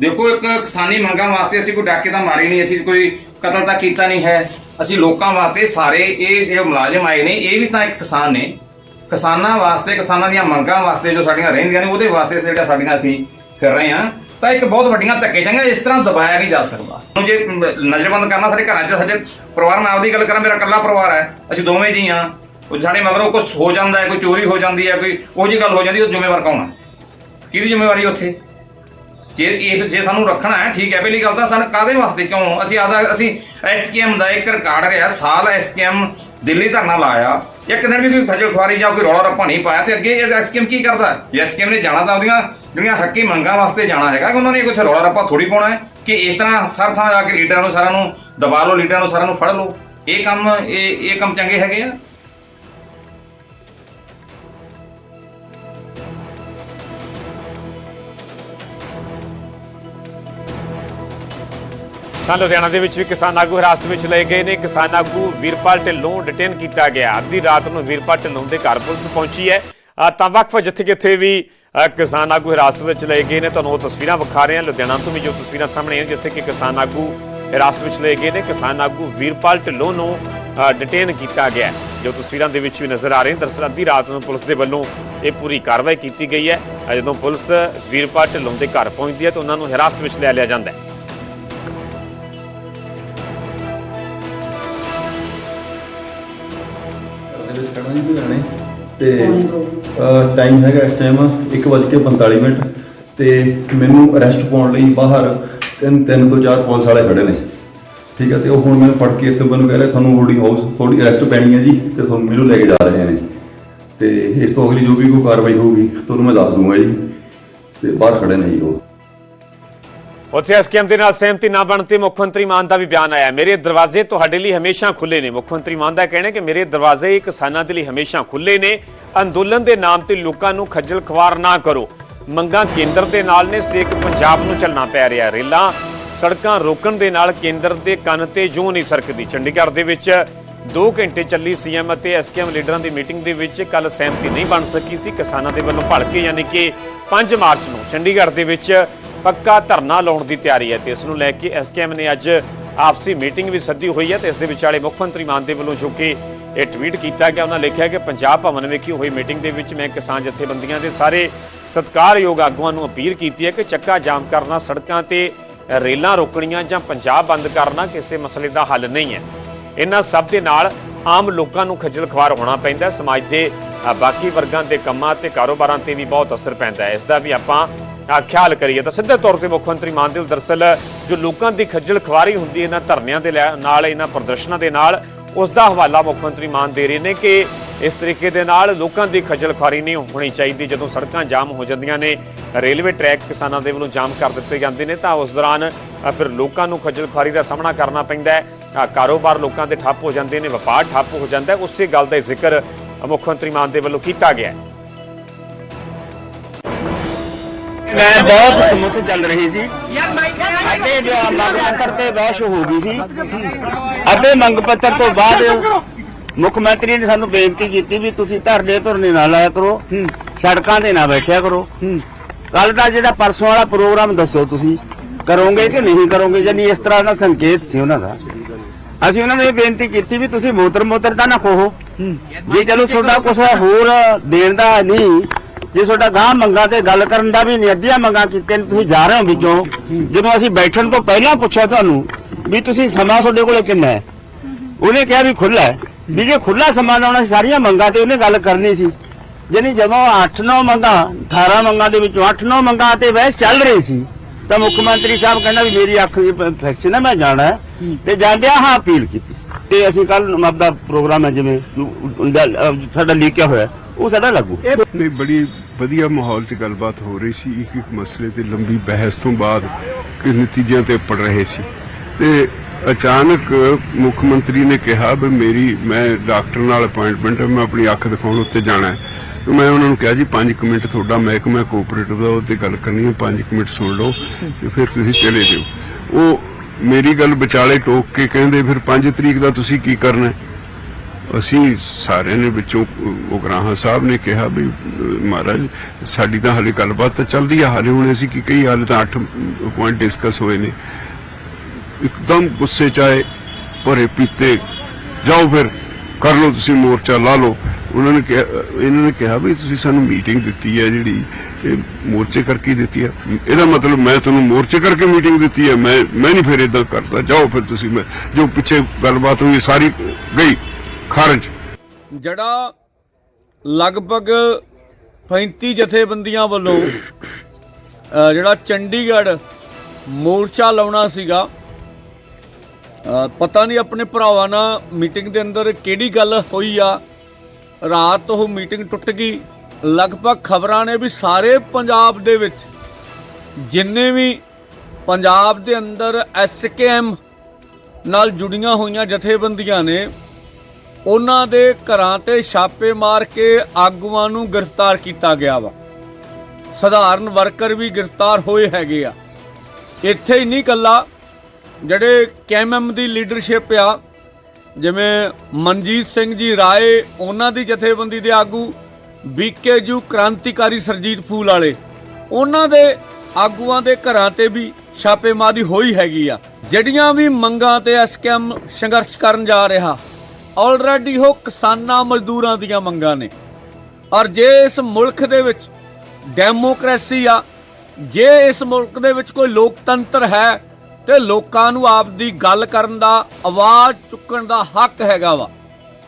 ਦੇਖੋ ਇੱਕ ਕਿਸਾਨੀ ਮੰਗਾਂ ਵਾਸਤੇ ਅਸੀਂ ਕੋਈ ਡਾਕੇ ਤਾਂ ਮਾਰੀ ਨਹੀਂ, ਅਸੀਂ ਕੋਈ ਕਤਲ ਤਾਂ ਕੀਤਾ ਨਹੀਂ ਹੈ। ਅਸੀਂ ਲੋਕਾਂ ਵਾਸਤੇ ਸਾਰੇ ਇਹ ਜਿਹੜੇ ਮੁਲਾਜ਼ਮ ਆਏ ਨੇ, ਇਹ ਵੀ ਤਾਂ ਇੱਕ ਕਿਸਾਨ ਨੇ। ਕਿਸਾਨਾਂ ਵਾਸਤੇ, ਕਿਸਾਨਾਂ ਦੀਆਂ ਮੰਗਾਂ ਵਾਸਤੇ ਜੋ ਸਾਡੀਆਂ ਰਹਿੰਦੀਆਂ ਨੇ, ਉਹਦੇ ਵਾਸਤੇ ਜਿਹੜਾ ਸਾਡੀਆਂ ਅਸੀਂ ਫਿਰ ਰਹੇ ਹਾਂ। ਤਾਂ ਇੱਕ ਬਹੁਤ ਵੱਡੀਆਂ ਧੱਕੇ ਚੰਗਾ ਇਸ ਤਰ੍ਹਾਂ ਦਬਾਇਆ ਨਹੀਂ ਜਾ ਸਕਦਾ। ਹੁਣ ਜੇ ਨਜ਼ਰਬੰਦ ਕਰਨਾ ਸਾਡੇ ਘਰਾਂ 'ਚ, ਸਾਡੇ ਪਰਿਵਾਰ, ਮੈਂ ਆਪਦੀ ਗੱਲ ਕਰਾਂ, ਮੇਰਾ ਇਕੱਲਾ ਪਰਿਵਾਰ ਹੈ। ਅਸੀਂ ਦੋਵੇਂ ਜੀ ਹਾਂ। ਉਹ ਸਾਡੇ ਮਗਰੋਂ ਕੁਝ ਹੋ ਜਾਂਦਾ ਹੈ, ਕੋਈ ਚੋਰੀ ਹੋ ਜਾਂਦੀ ਹੈ, ਕੋਈ ਉਹ ਜੀ ਗੱਲ ਹੋ ਜਾਂਦੀ ਉਹ ਜ਼ਿੰਮੇਵਾਰ ਕੌਣ ਹੈ ਕਿਹਦੀ ਜ਼ਿੰਮੇਵਾਰੀ ਉੱਥੇ? ਜੇ ਇਹ ਜੇ ਸਾਨੂੰ ਰੱਖਣਾ ਹੈ, ਠੀਕ ਹੈ, ਪਹਿਲੀ ਗੱਲ ਤਾਂ ਸਾਨੂੰ ਕਾਦੇ ਵਾਸਤੇ ਕਿਉਂ? ਅਸੀਂ ਆਦਾ ਅਸੀਂ ਐਸਕੇਐਮ ਦਾ ਇੱਕ ਰਿਕਾਰਡ ਰਿਹਾ, ਸਾਲ ਐਸਕੇਐਮ ਦਿੱਲੀ ਧਰਨਾ ਲਾਇਆ। ਇੱਕ ਦਿਨ ਵੀ ਕੋਈ ਖਜਲ ਖੁਆਰੀ ਜਾਂ ਕੋਈ ਰੌਲਾ ਰੱਪਾ ਨਹੀਂ ਪਾਇਆ ਤੇ ਅੱਗੇ ਇਹ ਐਸਕੇਐਮ ਕੀ ਕਰਦਾ? ਜੇ ਐਸਕੇਐਮ ਨੇ ਜਾਣਾ ਤਾਂ ਉਹਦੀਆਂ ਜਿਹੜੀਆਂ ਹੱਕੀ ਮੰਗਾਂ ਵਾਸਤੇ ਜਾਣਾ ਹੈਗਾ ਕਿ ਉਹਨਾਂ ਨੇ ਕੋਈ ਰੌਲਾ ਰੱਪਾ ਥੋੜੀ ਪਾਉਣਾ ਹੈ ਕਿ ਇਸ ਤਰ੍ਹਾਂ ਸਰ ਥਾਂ ਜਾ ਕੇ ਲੀਡਰਾਂ ਨੂੰ ਸਾਰਿਆਂ ਨੂੰ ਦਬਾ ਲਓ, ਲੀਡਰਾਂ ਨੂੰ ਸਾਰਿਆਂ ਨੂੰ ਫੜ ਲਓ। ਇਹ ਕੰਮ, ਇਹ ਇਹ ਕੰਮ ਚੰਗੇ ਹੈਗੇ ਆ? ਤਾਂ ਲੁਧਿਆਣਾ ਦੇ ਵਿੱਚ ਵੀ ਕਿਸਾਨ ਆਗੂ ਹਿਰਾਸਤ ਵਿੱਚ ਲਏ ਗਏ ਨੇ। ਕਿਸਾਨ ਆਗੂ ਵੀਰਪਾਲ ਢਿੱਲੋਂ ਡਿਟੇਨ ਕੀਤਾ ਗਿਆ। ਅੱਧੀ ਰਾਤ ਨੂੰ ਵੀਰਪਾਲ ਢਿੱਲੋਂ ਦੇ ਘਰ ਪੁਲਿਸ ਪਹੁੰਚੀ ਹੈ। ਅ, ਤਾਂ ਵਕਫ ਜਿੱਥੇ ਕਿੱਥੇ ਵੀ ਕਿਸਾਨ ਆਗੂ ਹਿਰਾਸਤ ਵਿੱਚ ਲਏ ਗਏ ਨੇ। ਤੁਹਾਨੂੰ ਉਹ ਤਸਵੀਰਾਂ ਵਿਖਾ ਰਹੇ ਹਾਂ। ਲੁਧਿਆਣਾ ਤੋਂ ਵੀ ਜੋ ਤਸਵੀਰਾਂ ਸਾਹਮਣੇ ਆਈਆਂ ਜਿੱਥੇ ਕਿ ਕਿਸਾਨ ਆਗੂ ਹਿਰਾਸਤ ਵਿੱਚ ਲਏ ਗਏ ਨੇ। ਕਿਸਾਨ ਆਗੂ ਵੀਰਪਾਲ ਢਿੱਲੋਂ ਨੂੰ ਡਿਟੇਨ ਕੀਤਾ ਗਿਆ। ਜੋ ਤਸਵੀਰਾਂ ਦੇ ਵਿੱਚ ਵੀ ਨਜ਼ਰ ਆ ਰਹੇ ਨੇ। ਦਰਅਸਲ ਅੱਧੀ ਰਾਤ ਨੂੰ ਪੁਲਿਸ ਦੇ ਵੱਲੋਂ ਇਹ ਪੂਰੀ ਕਾਰਵਾਈ ਕੀਤੀ ਗਈ ਹੈ। ਜਦੋਂ ਪੁਲਿਸ ਵੀਰਪਾਲ ਢਿੱਲੋਂ ਦੇ ਘਰ ਪਹੁੰਚਦੀ ਹੈ ਤਾਂ ਉਹਨਾਂ ਨੂੰ ਹਿਰਾਸਤ ਵਿੱਚ ਲੈ ਲਿਆ ਜਾਂਦਾ ਹੈ। ਖੜਾ ਜੀ ਲੁਧਿਆਣੇ ਤੇ ਟਾਈਮ ਹੈਗਾ ਇਸ ਟਾਈਮ 1:45 ਮਿੰਟ। ਤੇ ਮੈਨੂੰ ਅਰੈਸਟ ਪਾਉਣ ਲਈ ਬਾਹਰ ਤਿੰਨ ਤਿੰਨ ਤੋਂ ਚਾਰ ਪੁਲਿਸ ਵਾਲੇ ਖੜੇ ਨੇ। ਠੀਕ ਹੈ ਤੇ ਉਹ ਹੁਣ ਮੈਨੂੰ ਫੜ ਕੇ ਇੱਥੇ ਮੈਨੂੰ ਕਹਿ ਰਹੇ ਤੁਹਾਨੂੰ ਹੋਲਡਿੰਗ ਹਾਊਸ ਤੁਹਾਡੀ ਅਰੈਸਟ ਪੈਣੀ ਹੈ ਜੀ ਤੇ ਤੁਹਾਨੂੰ ਮੈਨੂੰ ਲੈ ਕੇ ਜਾ ਰਹੇ ਨੇ। ਤੇ ਇਸ ਤੋਂ ਅਗਲੀ ਜੋ ਵੀ ਕੋਈ ਕਾਰਵਾਈ ਹੋਊਗੀ ਤੁਹਾਨੂੰ ਮੈਂ ਦੱਸ ਦੂੰਗਾ ਜੀ। ਤੇ ਬਾਹਰ ਖੜੇ ਨੇ ਜੀ ਉਹ। ਉੱਥੇ ਐਸਕੇਐਮ ਦੇ ਨਾਲ ਸਹਿਮਤੀ ਨਾ ਬਣਨ ਤੇ ਮੁੱਖ ਮੰਤਰੀ ਮਾਨ ਦਾ ਵੀ ਬਿਆਨ ਆਇਆ। ਮੇਰੇ ਦਰਵਾਜ਼ੇ ਤੁਹਾਡੇ ਲਈ ਹਮੇਸ਼ਾ ਖੁੱਲੇ ਨੇ। ਮੁੱਖ ਮੰਤਰੀ ਮਾਨ ਦਾ ਕਹਿਣਾ ਕਿ ਮੇਰੇ ਦਰਵਾਜ਼ੇ ਕਿਸਾਨਾਂ ਦੇ ਲਈ ਹਮੇਸ਼ਾ ਖੁੱਲੇ ਨੇ। ਅੰਦੋਲਨ ਦੇ ਨਾਮ ਤੇ ਲੋਕਾਂ ਨੂੰ ਖੱਜਲ ਖਵਾਰ ਨਾ ਕਰੋ। ਮੰਗਾਂ ਕੇਂਦਰ ਦੇ ਨਾਲ ਨੇ, ਸੇਕ ਪੰਜਾਬ ਨੂੰ ਚੱਲਣਾ ਪੈ ਰਿਹਾ ਰੇਲਾਂ, ਸੜਕਾਂ ਰੋਕਣ ਦੇ ਨਾਲ ਕੇਂਦਰ ਦੇ ਕੰਨ ਤੇ ਜੂ ਨਹੀਂ ਸਰਕਦੀ। ਚੰਡੀਗੜ੍ਹ ਦੇ ਵਿੱਚ 2 ਘੰਟੇ ਚੱਲੀ ਸੀਐਮ ਅਤੇ ਐਸਕੇਐਮ ਲੀਡਰਾਂ ਦੀ ਮੀਟਿੰਗ ਦੇ ਵਿੱਚ ਕੱਲ ਸਹਿਮਤੀ ਨਹੀਂ ਬਣ ਸਕੀ ਸੀ। ਕਿਸਾਨਾਂ ਦੇ ਵੱਲੋਂ ਭਲਕੇ ਯਾਨੀ ਕਿ 5 ਮਾਰਚ ਨੂੰ ਚੰਡੀਗੜ੍ਹ ਦੇ ਵਿੱਚ ਪੱਕਾ ਧਰਨਾ ਲਾਉਣ ਦੀ ਤਿਆਰੀ ਹੈ ਤੇ ਇਸ ਨੂੰ ਲੈ ਕੇ ਐਸਕੇਐਮ ਨੇ ਅੱਜ ਆਪਸੀ ਮੀਟਿੰਗ ਵੀ ਸੱਦੀ ਹੋਈ ਹੈ ਤੇ ਇਸ ਦੇ ਵਿਚਾਲੇ ਮੁੱਖ ਮੰਤਰੀ ਮਾਨ ਦੇ ਵੱਲੋਂ ਜੋ ਕਿ ਇਹ ਟਵੀਟ ਕੀਤਾ ਗਿਆ, ਉਹਨਾਂ ਲਿਖਿਆ ਕਿ ਪੰਜਾਬ ਭਵਨ ਵਿਖੇ ਹੋਈ ਮੀਟਿੰਗ ਦੇ ਵਿੱਚ ਮੈਂ ਕਿਸਾਨ ਜਥੇਬੰਦੀਆਂ ਦੇ ਸਾਰੇ ਸਤਿਕਾਰਯੋਗ ਆਗੂਆਂ ਨੂੰ ਅਪੀਲ ਕੀਤੀ ਹੈ ਕਿ ਚੱਕਾ ਜਾਮ ਕਰਨਾ, ਸੜਕਾਂ ਤੇ ਰੇਲਾਂ ਰੋਕਣੀਆਂ ਜਾਂ ਪੰਜਾਬ ਬੰਦ ਕਰਨਾ ਕਿਸੇ ਮਸਲੇ ਦਾ ਹੱਲ ਨਹੀਂ ਹੈ। ਇਹਨਾਂ ਸਭ ਦੇ ਨਾਲ ਆਮ ਲੋਕਾਂ ਨੂੰ ਖੱਜਲ ਖਵਾਰ ਹੋਣਾ ਪੈਂਦਾ ਸਮਾਜ ਦੇ ਬਾਕੀ ਵਰਗਾਂ ਦੇ ਕੰਮਾਂ ਤੇ ਕਾਰੋਬਾਰਾਂ ਤੇ ਵੀ ਬਹੁਤ ਅਸਰ ਪੈਂਦਾ ਹੈ। ਇਸ ਦਾ ਵੀ ਆਪਾਂ ਖਿਆਲ ਕਰੀਏ ਤਾਂ ਸਿੱਧੇ ਤੌਰ ਤੇ ਮੁੱਖ ਮੰਤਰੀ ਮਾਨ ਦੇ ਦਰਅਸਲ ਜੋ ਲੋਕਾਂ ਦੀ ਖੱਜਲ ਖਵਾਰੀ ਹੁੰਦੀ ਇਹਨਾਂ ਧਰਨਿਆਂ ਦੇ ਲੈ- ਨਾਲ, ਇਹਨਾਂ ਪ੍ਰਦਰਸ਼ਨਾਂ ਦੇ ਨਾਲ, ਉਸ ਦਾ ਹਵਾਲਾ ਮੁੱਖ ਮੰਤਰੀ ਮਾਨ ਦੇ ਰਹੇ ਨੇ ਕਿ ਇਸ ਤਰੀਕੇ ਦੇ ਨਾਲ ਲੋਕਾਂ ਦੀ ਖੱਜਲ ਖੁਆਰੀ ਨਹੀਂ ਹੋਣੀ ਚਾਹੀਦੀ। ਜਦੋਂ ਸੜਕਾਂ ਜਾਮ ਹੋ ਜਾਂਦੀਆਂ ਨੇ, ਰੇਲਵੇ ਟਰੈਕ ਕਿਸਾਨਾਂ ਦੇ ਵੱਲੋਂ ਜਾਮ ਕਰ ਦਿੱਤੇ ਜਾਂਦੇ ਨੇ, ਤਾਂ ਉਸ ਦੌਰਾਨ ਫਿਰ ਲੋਕਾਂ ਨੂੰ ਖੱਜਲ ਖੁਆਰੀ ਦਾ ਸਾਹਮਣਾ ਕਰਨਾ ਪੈਂਦਾ ਹੈ। ਕਾਰੋਬਾਰ ਲੋਕਾਂ ਦੇ ਠੱਪ ਹੋ ਜਾਂਦੇ ਨੇ, ਵਪਾਰ ਠੱਪ ਹੋ ਜਾਂਦਾ ਉਸੇ ਗੱਲ ਦਾ ਜ਼ਿਕਰ ਮੁੱਖ ਮੰਤਰੀ ਮਾਨ ਦੇ ਵੱਲੋਂ ਕੀਤਾ ਗਿਆ ਹੈ। ਮੈਂ ਬਹੁਤ ਸਮੁੱਥ ਚੱਲ ਰਹੀ ਸੀ। ਅਤੇ ਜੋ ਮੰਗ ਪੱਤਰ ਤੇ ਬਹਿਸ ਹੋ ਗਈ ਸੀ। ਅਤੇ ਮੰਗ ਪੱਤਰ ਤੋਂ ਬਾਅਦ ਮੁੱਖ ਮੰਤਰੀ ਨੇ ਸਾਨੂੰ ਬੇਨਤੀ ਕੀਤੀ ਵੀ ਤੁਸੀਂ ਧਰਨੇ ਧੁਰਨੇ ਨਾ ਲਾਇਆ ਕਰੋ। ਸੜਕਾਂ ਤੇ ਨਾ ਬੈਠਿਆ ਕਰੋ। ਕੱਲ ਦਾ ਜਿਹੜਾ ਪਰਸੋਂ ਵਾਲਾ ਪ੍ਰੋਗਰਾਮ ਦੱਸੋ ਤੁਸੀਂ। ਕਰੋਗੇ ਕਿ ਨਹੀਂ ਕਰੋਗੇ? ਜਾਨੀ ਇਸ ਤਰ੍ਹਾਂ ਦਾ ਸੰਕੇਤ ਸੀ ਉਹਨਾਂ ਦਾ। ਅਸੀਂ ਉਹਨਾਂ ਨੂੰ ਇਹ ਬੇਨਤੀ ਕੀਤੀ ਵੀ ਤੁਸੀਂ ਮੋਤਰ ਮੋਤਰ ਤਾਂ ਨਾ ਖੋਹੋ। ਜੇ ਚਲੋ ਤੁਹਾਡਾ ਕੁਛ ਹੋਰ ਦੇਣ ਦਾ ਨਹੀਂ ਜੇ ਤੁਹਾਡਾ ਗਾਂ ਮੰਗਾ ਤੇ ਗੱਲ ਕਰਨ ਦਾ ਵੀ ਨਹੀਂ, ਅੱਧੀਆਂ ਮੰਗਾ ਕੀਤੇ ਤੁਸੀਂ ਜਾ ਰਹੇ ਹੋ ਵਿੱਚੋਂ। ਜਦੋਂ ਅਸੀਂ ਬੈਠਣ ਤੋਂ ਪਹਿਲਾਂ ਪੁੱਛਿਆ ਤੁਹਾਨੂੰ ਵੀ ਤੁਸੀਂ ਸਮਾਂ ਤੁਹਾਡੇ ਕੋਲੇ ਕਿੰਨਾ ਹੈ? ਉਹਨੇ ਕਿਹਾ ਵੀ ਖੁੱਲਾ ਹੈ। ਵੀ ਜੇ ਖੁੱਲਾ ਸਮਾਂ ਲਾਉਣਾ ਸੀ, ਸਾਰੀਆਂ ਮੰਗਾਂ ਤੇ ਉਹਨੇ ਗੱਲ ਕਰਨੀ ਸੀ। ਜਾਨੀ ਜਦੋਂ 8-9 ਮੰਗਾਂ 18 ਮੰਗਾਂ ਦੇ ਵਿੱਚੋਂ 8-9 ਮੰਗਾਂ ਤੇ ਬਹਿਸ ਚੱਲ ਰਹੀ ਸੀ, ਤਾਂ ਮੁੱਖ ਮੰਤਰੀ ਸਾਹਿਬ ਕਹਿੰਦਾ ਵੀ ਮੇਰੀ ਅੱਖ ਦੀ ਇਨਫੈਕਸ਼ਨ ਹੈ, ਮੈਂ ਜਾਣਾ ਤੇ ਜਾਂਦਿਆਂ ਹਾਂ ਅਪੀਲ ਕੀਤੀ। ਤੇ ਅਸੀਂ ਕੱਲ ਆਪਦਾ ਪ੍ਰੋਗਰਾਮ ਹੈ, ਜਿਵੇਂ ਸਾਡਾ ਲਿਖਿਆ ਹੋਇਆ ਉਹ ਸਾਡਾ ਲੱਗੂ ਨਹੀਂ, ਬੜੀ ਵਧੀਆ ਮਾਹੌਲ 'ਚ ਗੱਲਬਾਤ ਹੋ ਰਹੀ ਸੀ। ਇੱਕ ਇੱਕ ਮਸਲੇ ਤੇ ਲੰਬੀ ਬਹਿਸ ਤੋਂ ਬਾਅਦ ਕਿ ਨਤੀਜਿਆਂ ਤੇ ਪੜ ਰਹੇ ਸੀ। ਤੇ ਅਚਾਨਕ ਮੁੱਖ ਮੰਤਰੀ ਨੇ ਕਿਹਾ ਵੀ ਮੇਰੀ, ਮੈਂ ਡਾਕਟਰ ਨਾਲ ਅਪਾਇੰਟਮੈਂਟ ਹੈ, ਮੈਂ ਆਪਣੀ ਅੱਖ ਦਿਖਾਉਣ ਉੱਤੇ ਜਾਣਾ ਹੈ। ਮੈਂ ਉਹਨਾਂ ਨੂੰ ਕਿਹਾ, ਜੀ 5 ਮਿੰਟ ਤੁਹਾਡਾ ਮਹਿਕਮਾ ਕੋਆਪਰੇਟਿਵ ਦਾ ਉਹ ਤੇ ਗੱਲ ਕਰਨੀ ਹੈ 5 ਮਿੰਟ ਸੁਣ ਲਓ ਤੇ ਫਿਰ ਤੁਸੀਂ ਚਲੇ ਜਾਓ। ਉਹ ਮੇਰੀ ਗੱਲ ਵਿਚਾਲੇ ਟੋਕ ਕੇ ਕਹਿੰਦੇ, ਫਿਰ 5 ਤਰੀਕ ਦਾ ਤੁਸੀਂ ਕੀ ਕਰਨਾ ਅਸੀਂ ਸਾਰਿਆਂ ਨੇ ਵਿੱਚੋਂ ਉਗਰਾਹਾਂ ਸਾਹਿਬ ਨੇ ਕਿਹਾ ਵੀ ਮਹਾਰਾਜ, ਸਾਡੀ ਤਾਂ ਹਾਲੇ ਗੱਲਬਾਤ ਤਾਂ ਚੱਲਦੀ ਆ, ਹਾਲੇ ਹੁਣ ਅਸੀਂ ਕੀ ਕਈ ਹਾਲੇ ਤਾਂ 8 ਪੁਆਇੰਟ ਡਿਸਕਸ ਹੋਏ ਨੇ। ਇੱਕਦਮ ਗੁੱਸੇ ਚ ਆਏ, ਭਰੇ ਪੀਤੇ, ਜਾਓ ਫਿਰ, ਕਰ ਲਓ ਤੁਸੀਂ ਮੋਰਚਾ, ਲਾ ਲਓ। ਉਹਨਾਂ ਨੇ ਕਿਹਾ, ਇਹਨਾਂ ਨੇ ਕਿਹਾ ਵੀ ਤੁਸੀਂ ਸਾਨੂੰ ਮੀਟਿੰਗ ਦਿੱਤੀ ਹੈ ਜਿਹੜੀ, ਇਹ ਮੋਰਚੇ ਕਰਕੇ ਦਿੱਤੀ ਹੈ। ਇਹਦਾ ਮਤਲਬ ਮੈਂ ਤੁਹਾਨੂੰ ਮੋਰਚੇ ਕਰਕੇ ਮੀਟਿੰਗ ਦਿੱਤੀ ਹੈ, ਮੈਂ ਮੈਂ ਨਹੀਂ ਫਿਰ ਇਦਾਂ ਕਰਦਾ। ਜਾਓ ਫਿਰ ਤੁਸੀਂ, ਮੈਂ, ਜੋ ਪਿੱਛੇ ਗੱਲਬਾਤ ਹੋਈ, ਸਾਰੀ ਗਈ। ਖਾਰਜ। ਜਿਹੜਾ ਲਗਭਗ 35 ਜਥੇਬੰਦੀਆਂ ਵੱਲੋਂ ਜਿਹੜਾ ਚੰਡੀਗੜ੍ਹ ਮੋਰਚਾ ਲਾਉਣਾ ਸੀਗਾ ਪਤਾ ਨਹੀਂ ਆਪਣੇ ਭਰਾਵਾਂ ਨਾਲ ਮੀਟਿੰਗ ਦੇ ਅੰਦਰ ਕਿਹੜੀ ਗੱਲ ਹੋਈ ਆ। ਰਾਤ ਉਹ ਮੀਟਿੰਗ ਟੁੱਟ ਗਈ। ਲਗਭਗ ਖਬਰਾਂ ਨੇ ਵੀ ਸਾਰੇ ਪੰਜਾਬ ਦੇ ਵਿੱਚ ਜਿੰਨੇ ਵੀ ਪੰਜਾਬ ਦੇ ਅੰਦਰ ਐਸਕੇਐਮ ਨਾਲ ਜੁੜੀਆਂ ਹੋਈਆਂ ਜਥੇਬੰਦੀਆਂ ਨੇ ਉਹਨਾਂ ਦੇ ਘਰਾਂ ਤੇ ਛਾਪੇ ਮਾਰ ਕੇ ਆਗੂਆਂ ਨੂੰ ਗ੍ਰਿਫਤਾਰ ਕੀਤਾ ਗਿਆ ਵਾ। ਸਧਾਰਨ ਵਰਕਰ ਵੀ ਗ੍ਰਿਫਤਾਰ ਹੋਏ ਹੈਗੇ ਆ। ਇੱਥੇ ਹੀ ਨਹੀਂ ਕੱਲਾ ਜਿਹੜੇ ਕੈਮਐਮ ਦੀ ਲੀਡਰਸ਼ਿਪ ਆ, ਜਿਵੇਂ ਮਨਜੀਤ ਸਿੰਘ ਜੀ ਰਾਏ, ਉਹਨਾਂ ਦੀ ਜਥੇਬੰਦੀ ਦੇ ਆਗੂ ਬੀਕੇਯੂ ਕ੍ਰਾਂਤੀਕਾਰੀ ਸਰਜੀਤ ਫੂਲ ਵਾਲੇ, ਉਹਨਾਂ ਦੇ ਆਗੂਆਂ ਦੇ ਘਰਾਂ ਤੇ ਵੀ ਛਾਪੇਮਾਰੀ ਹੋਈ ਹੈਗੀ ਆ। ਜਿਹੜੀਆਂ ਵੀ ਮੰਗਾਂ ਤੇ ਐਸਕੇਐਮ ਸੰਘਰਸ਼ ਕਰਨ ਜਾ ਰਿਹਾ ਆਲਰੇਡੀ ਉਹ ਕਿਸਾਨਾਂ ਮਜ਼ਦੂਰਾਂ ਦੀਆਂ ਮੰਗਾਂ ਨੇ। ਔਰ ਜੇ ਇਸ ਮੁਲਕ ਦੇ ਵਿੱਚ ਡੈਮੋਕ੍ਰੇਸੀ ਆ, ਜੇ ਇਸ ਮੁਲਕ ਦੇ ਵਿੱਚ ਕੋਈ ਲੋਕਤੰਤਰ ਹੈ, ਤੇ ਲੋਕਾਂ ਨੂੰ ਆਪ ਦੀ ਗੱਲ ਕਰਨ ਦਾ, ਆਵਾਜ਼ ਚੁੱਕਣ ਦਾ ਹੱਕ ਹੈਗਾ ਵਾ।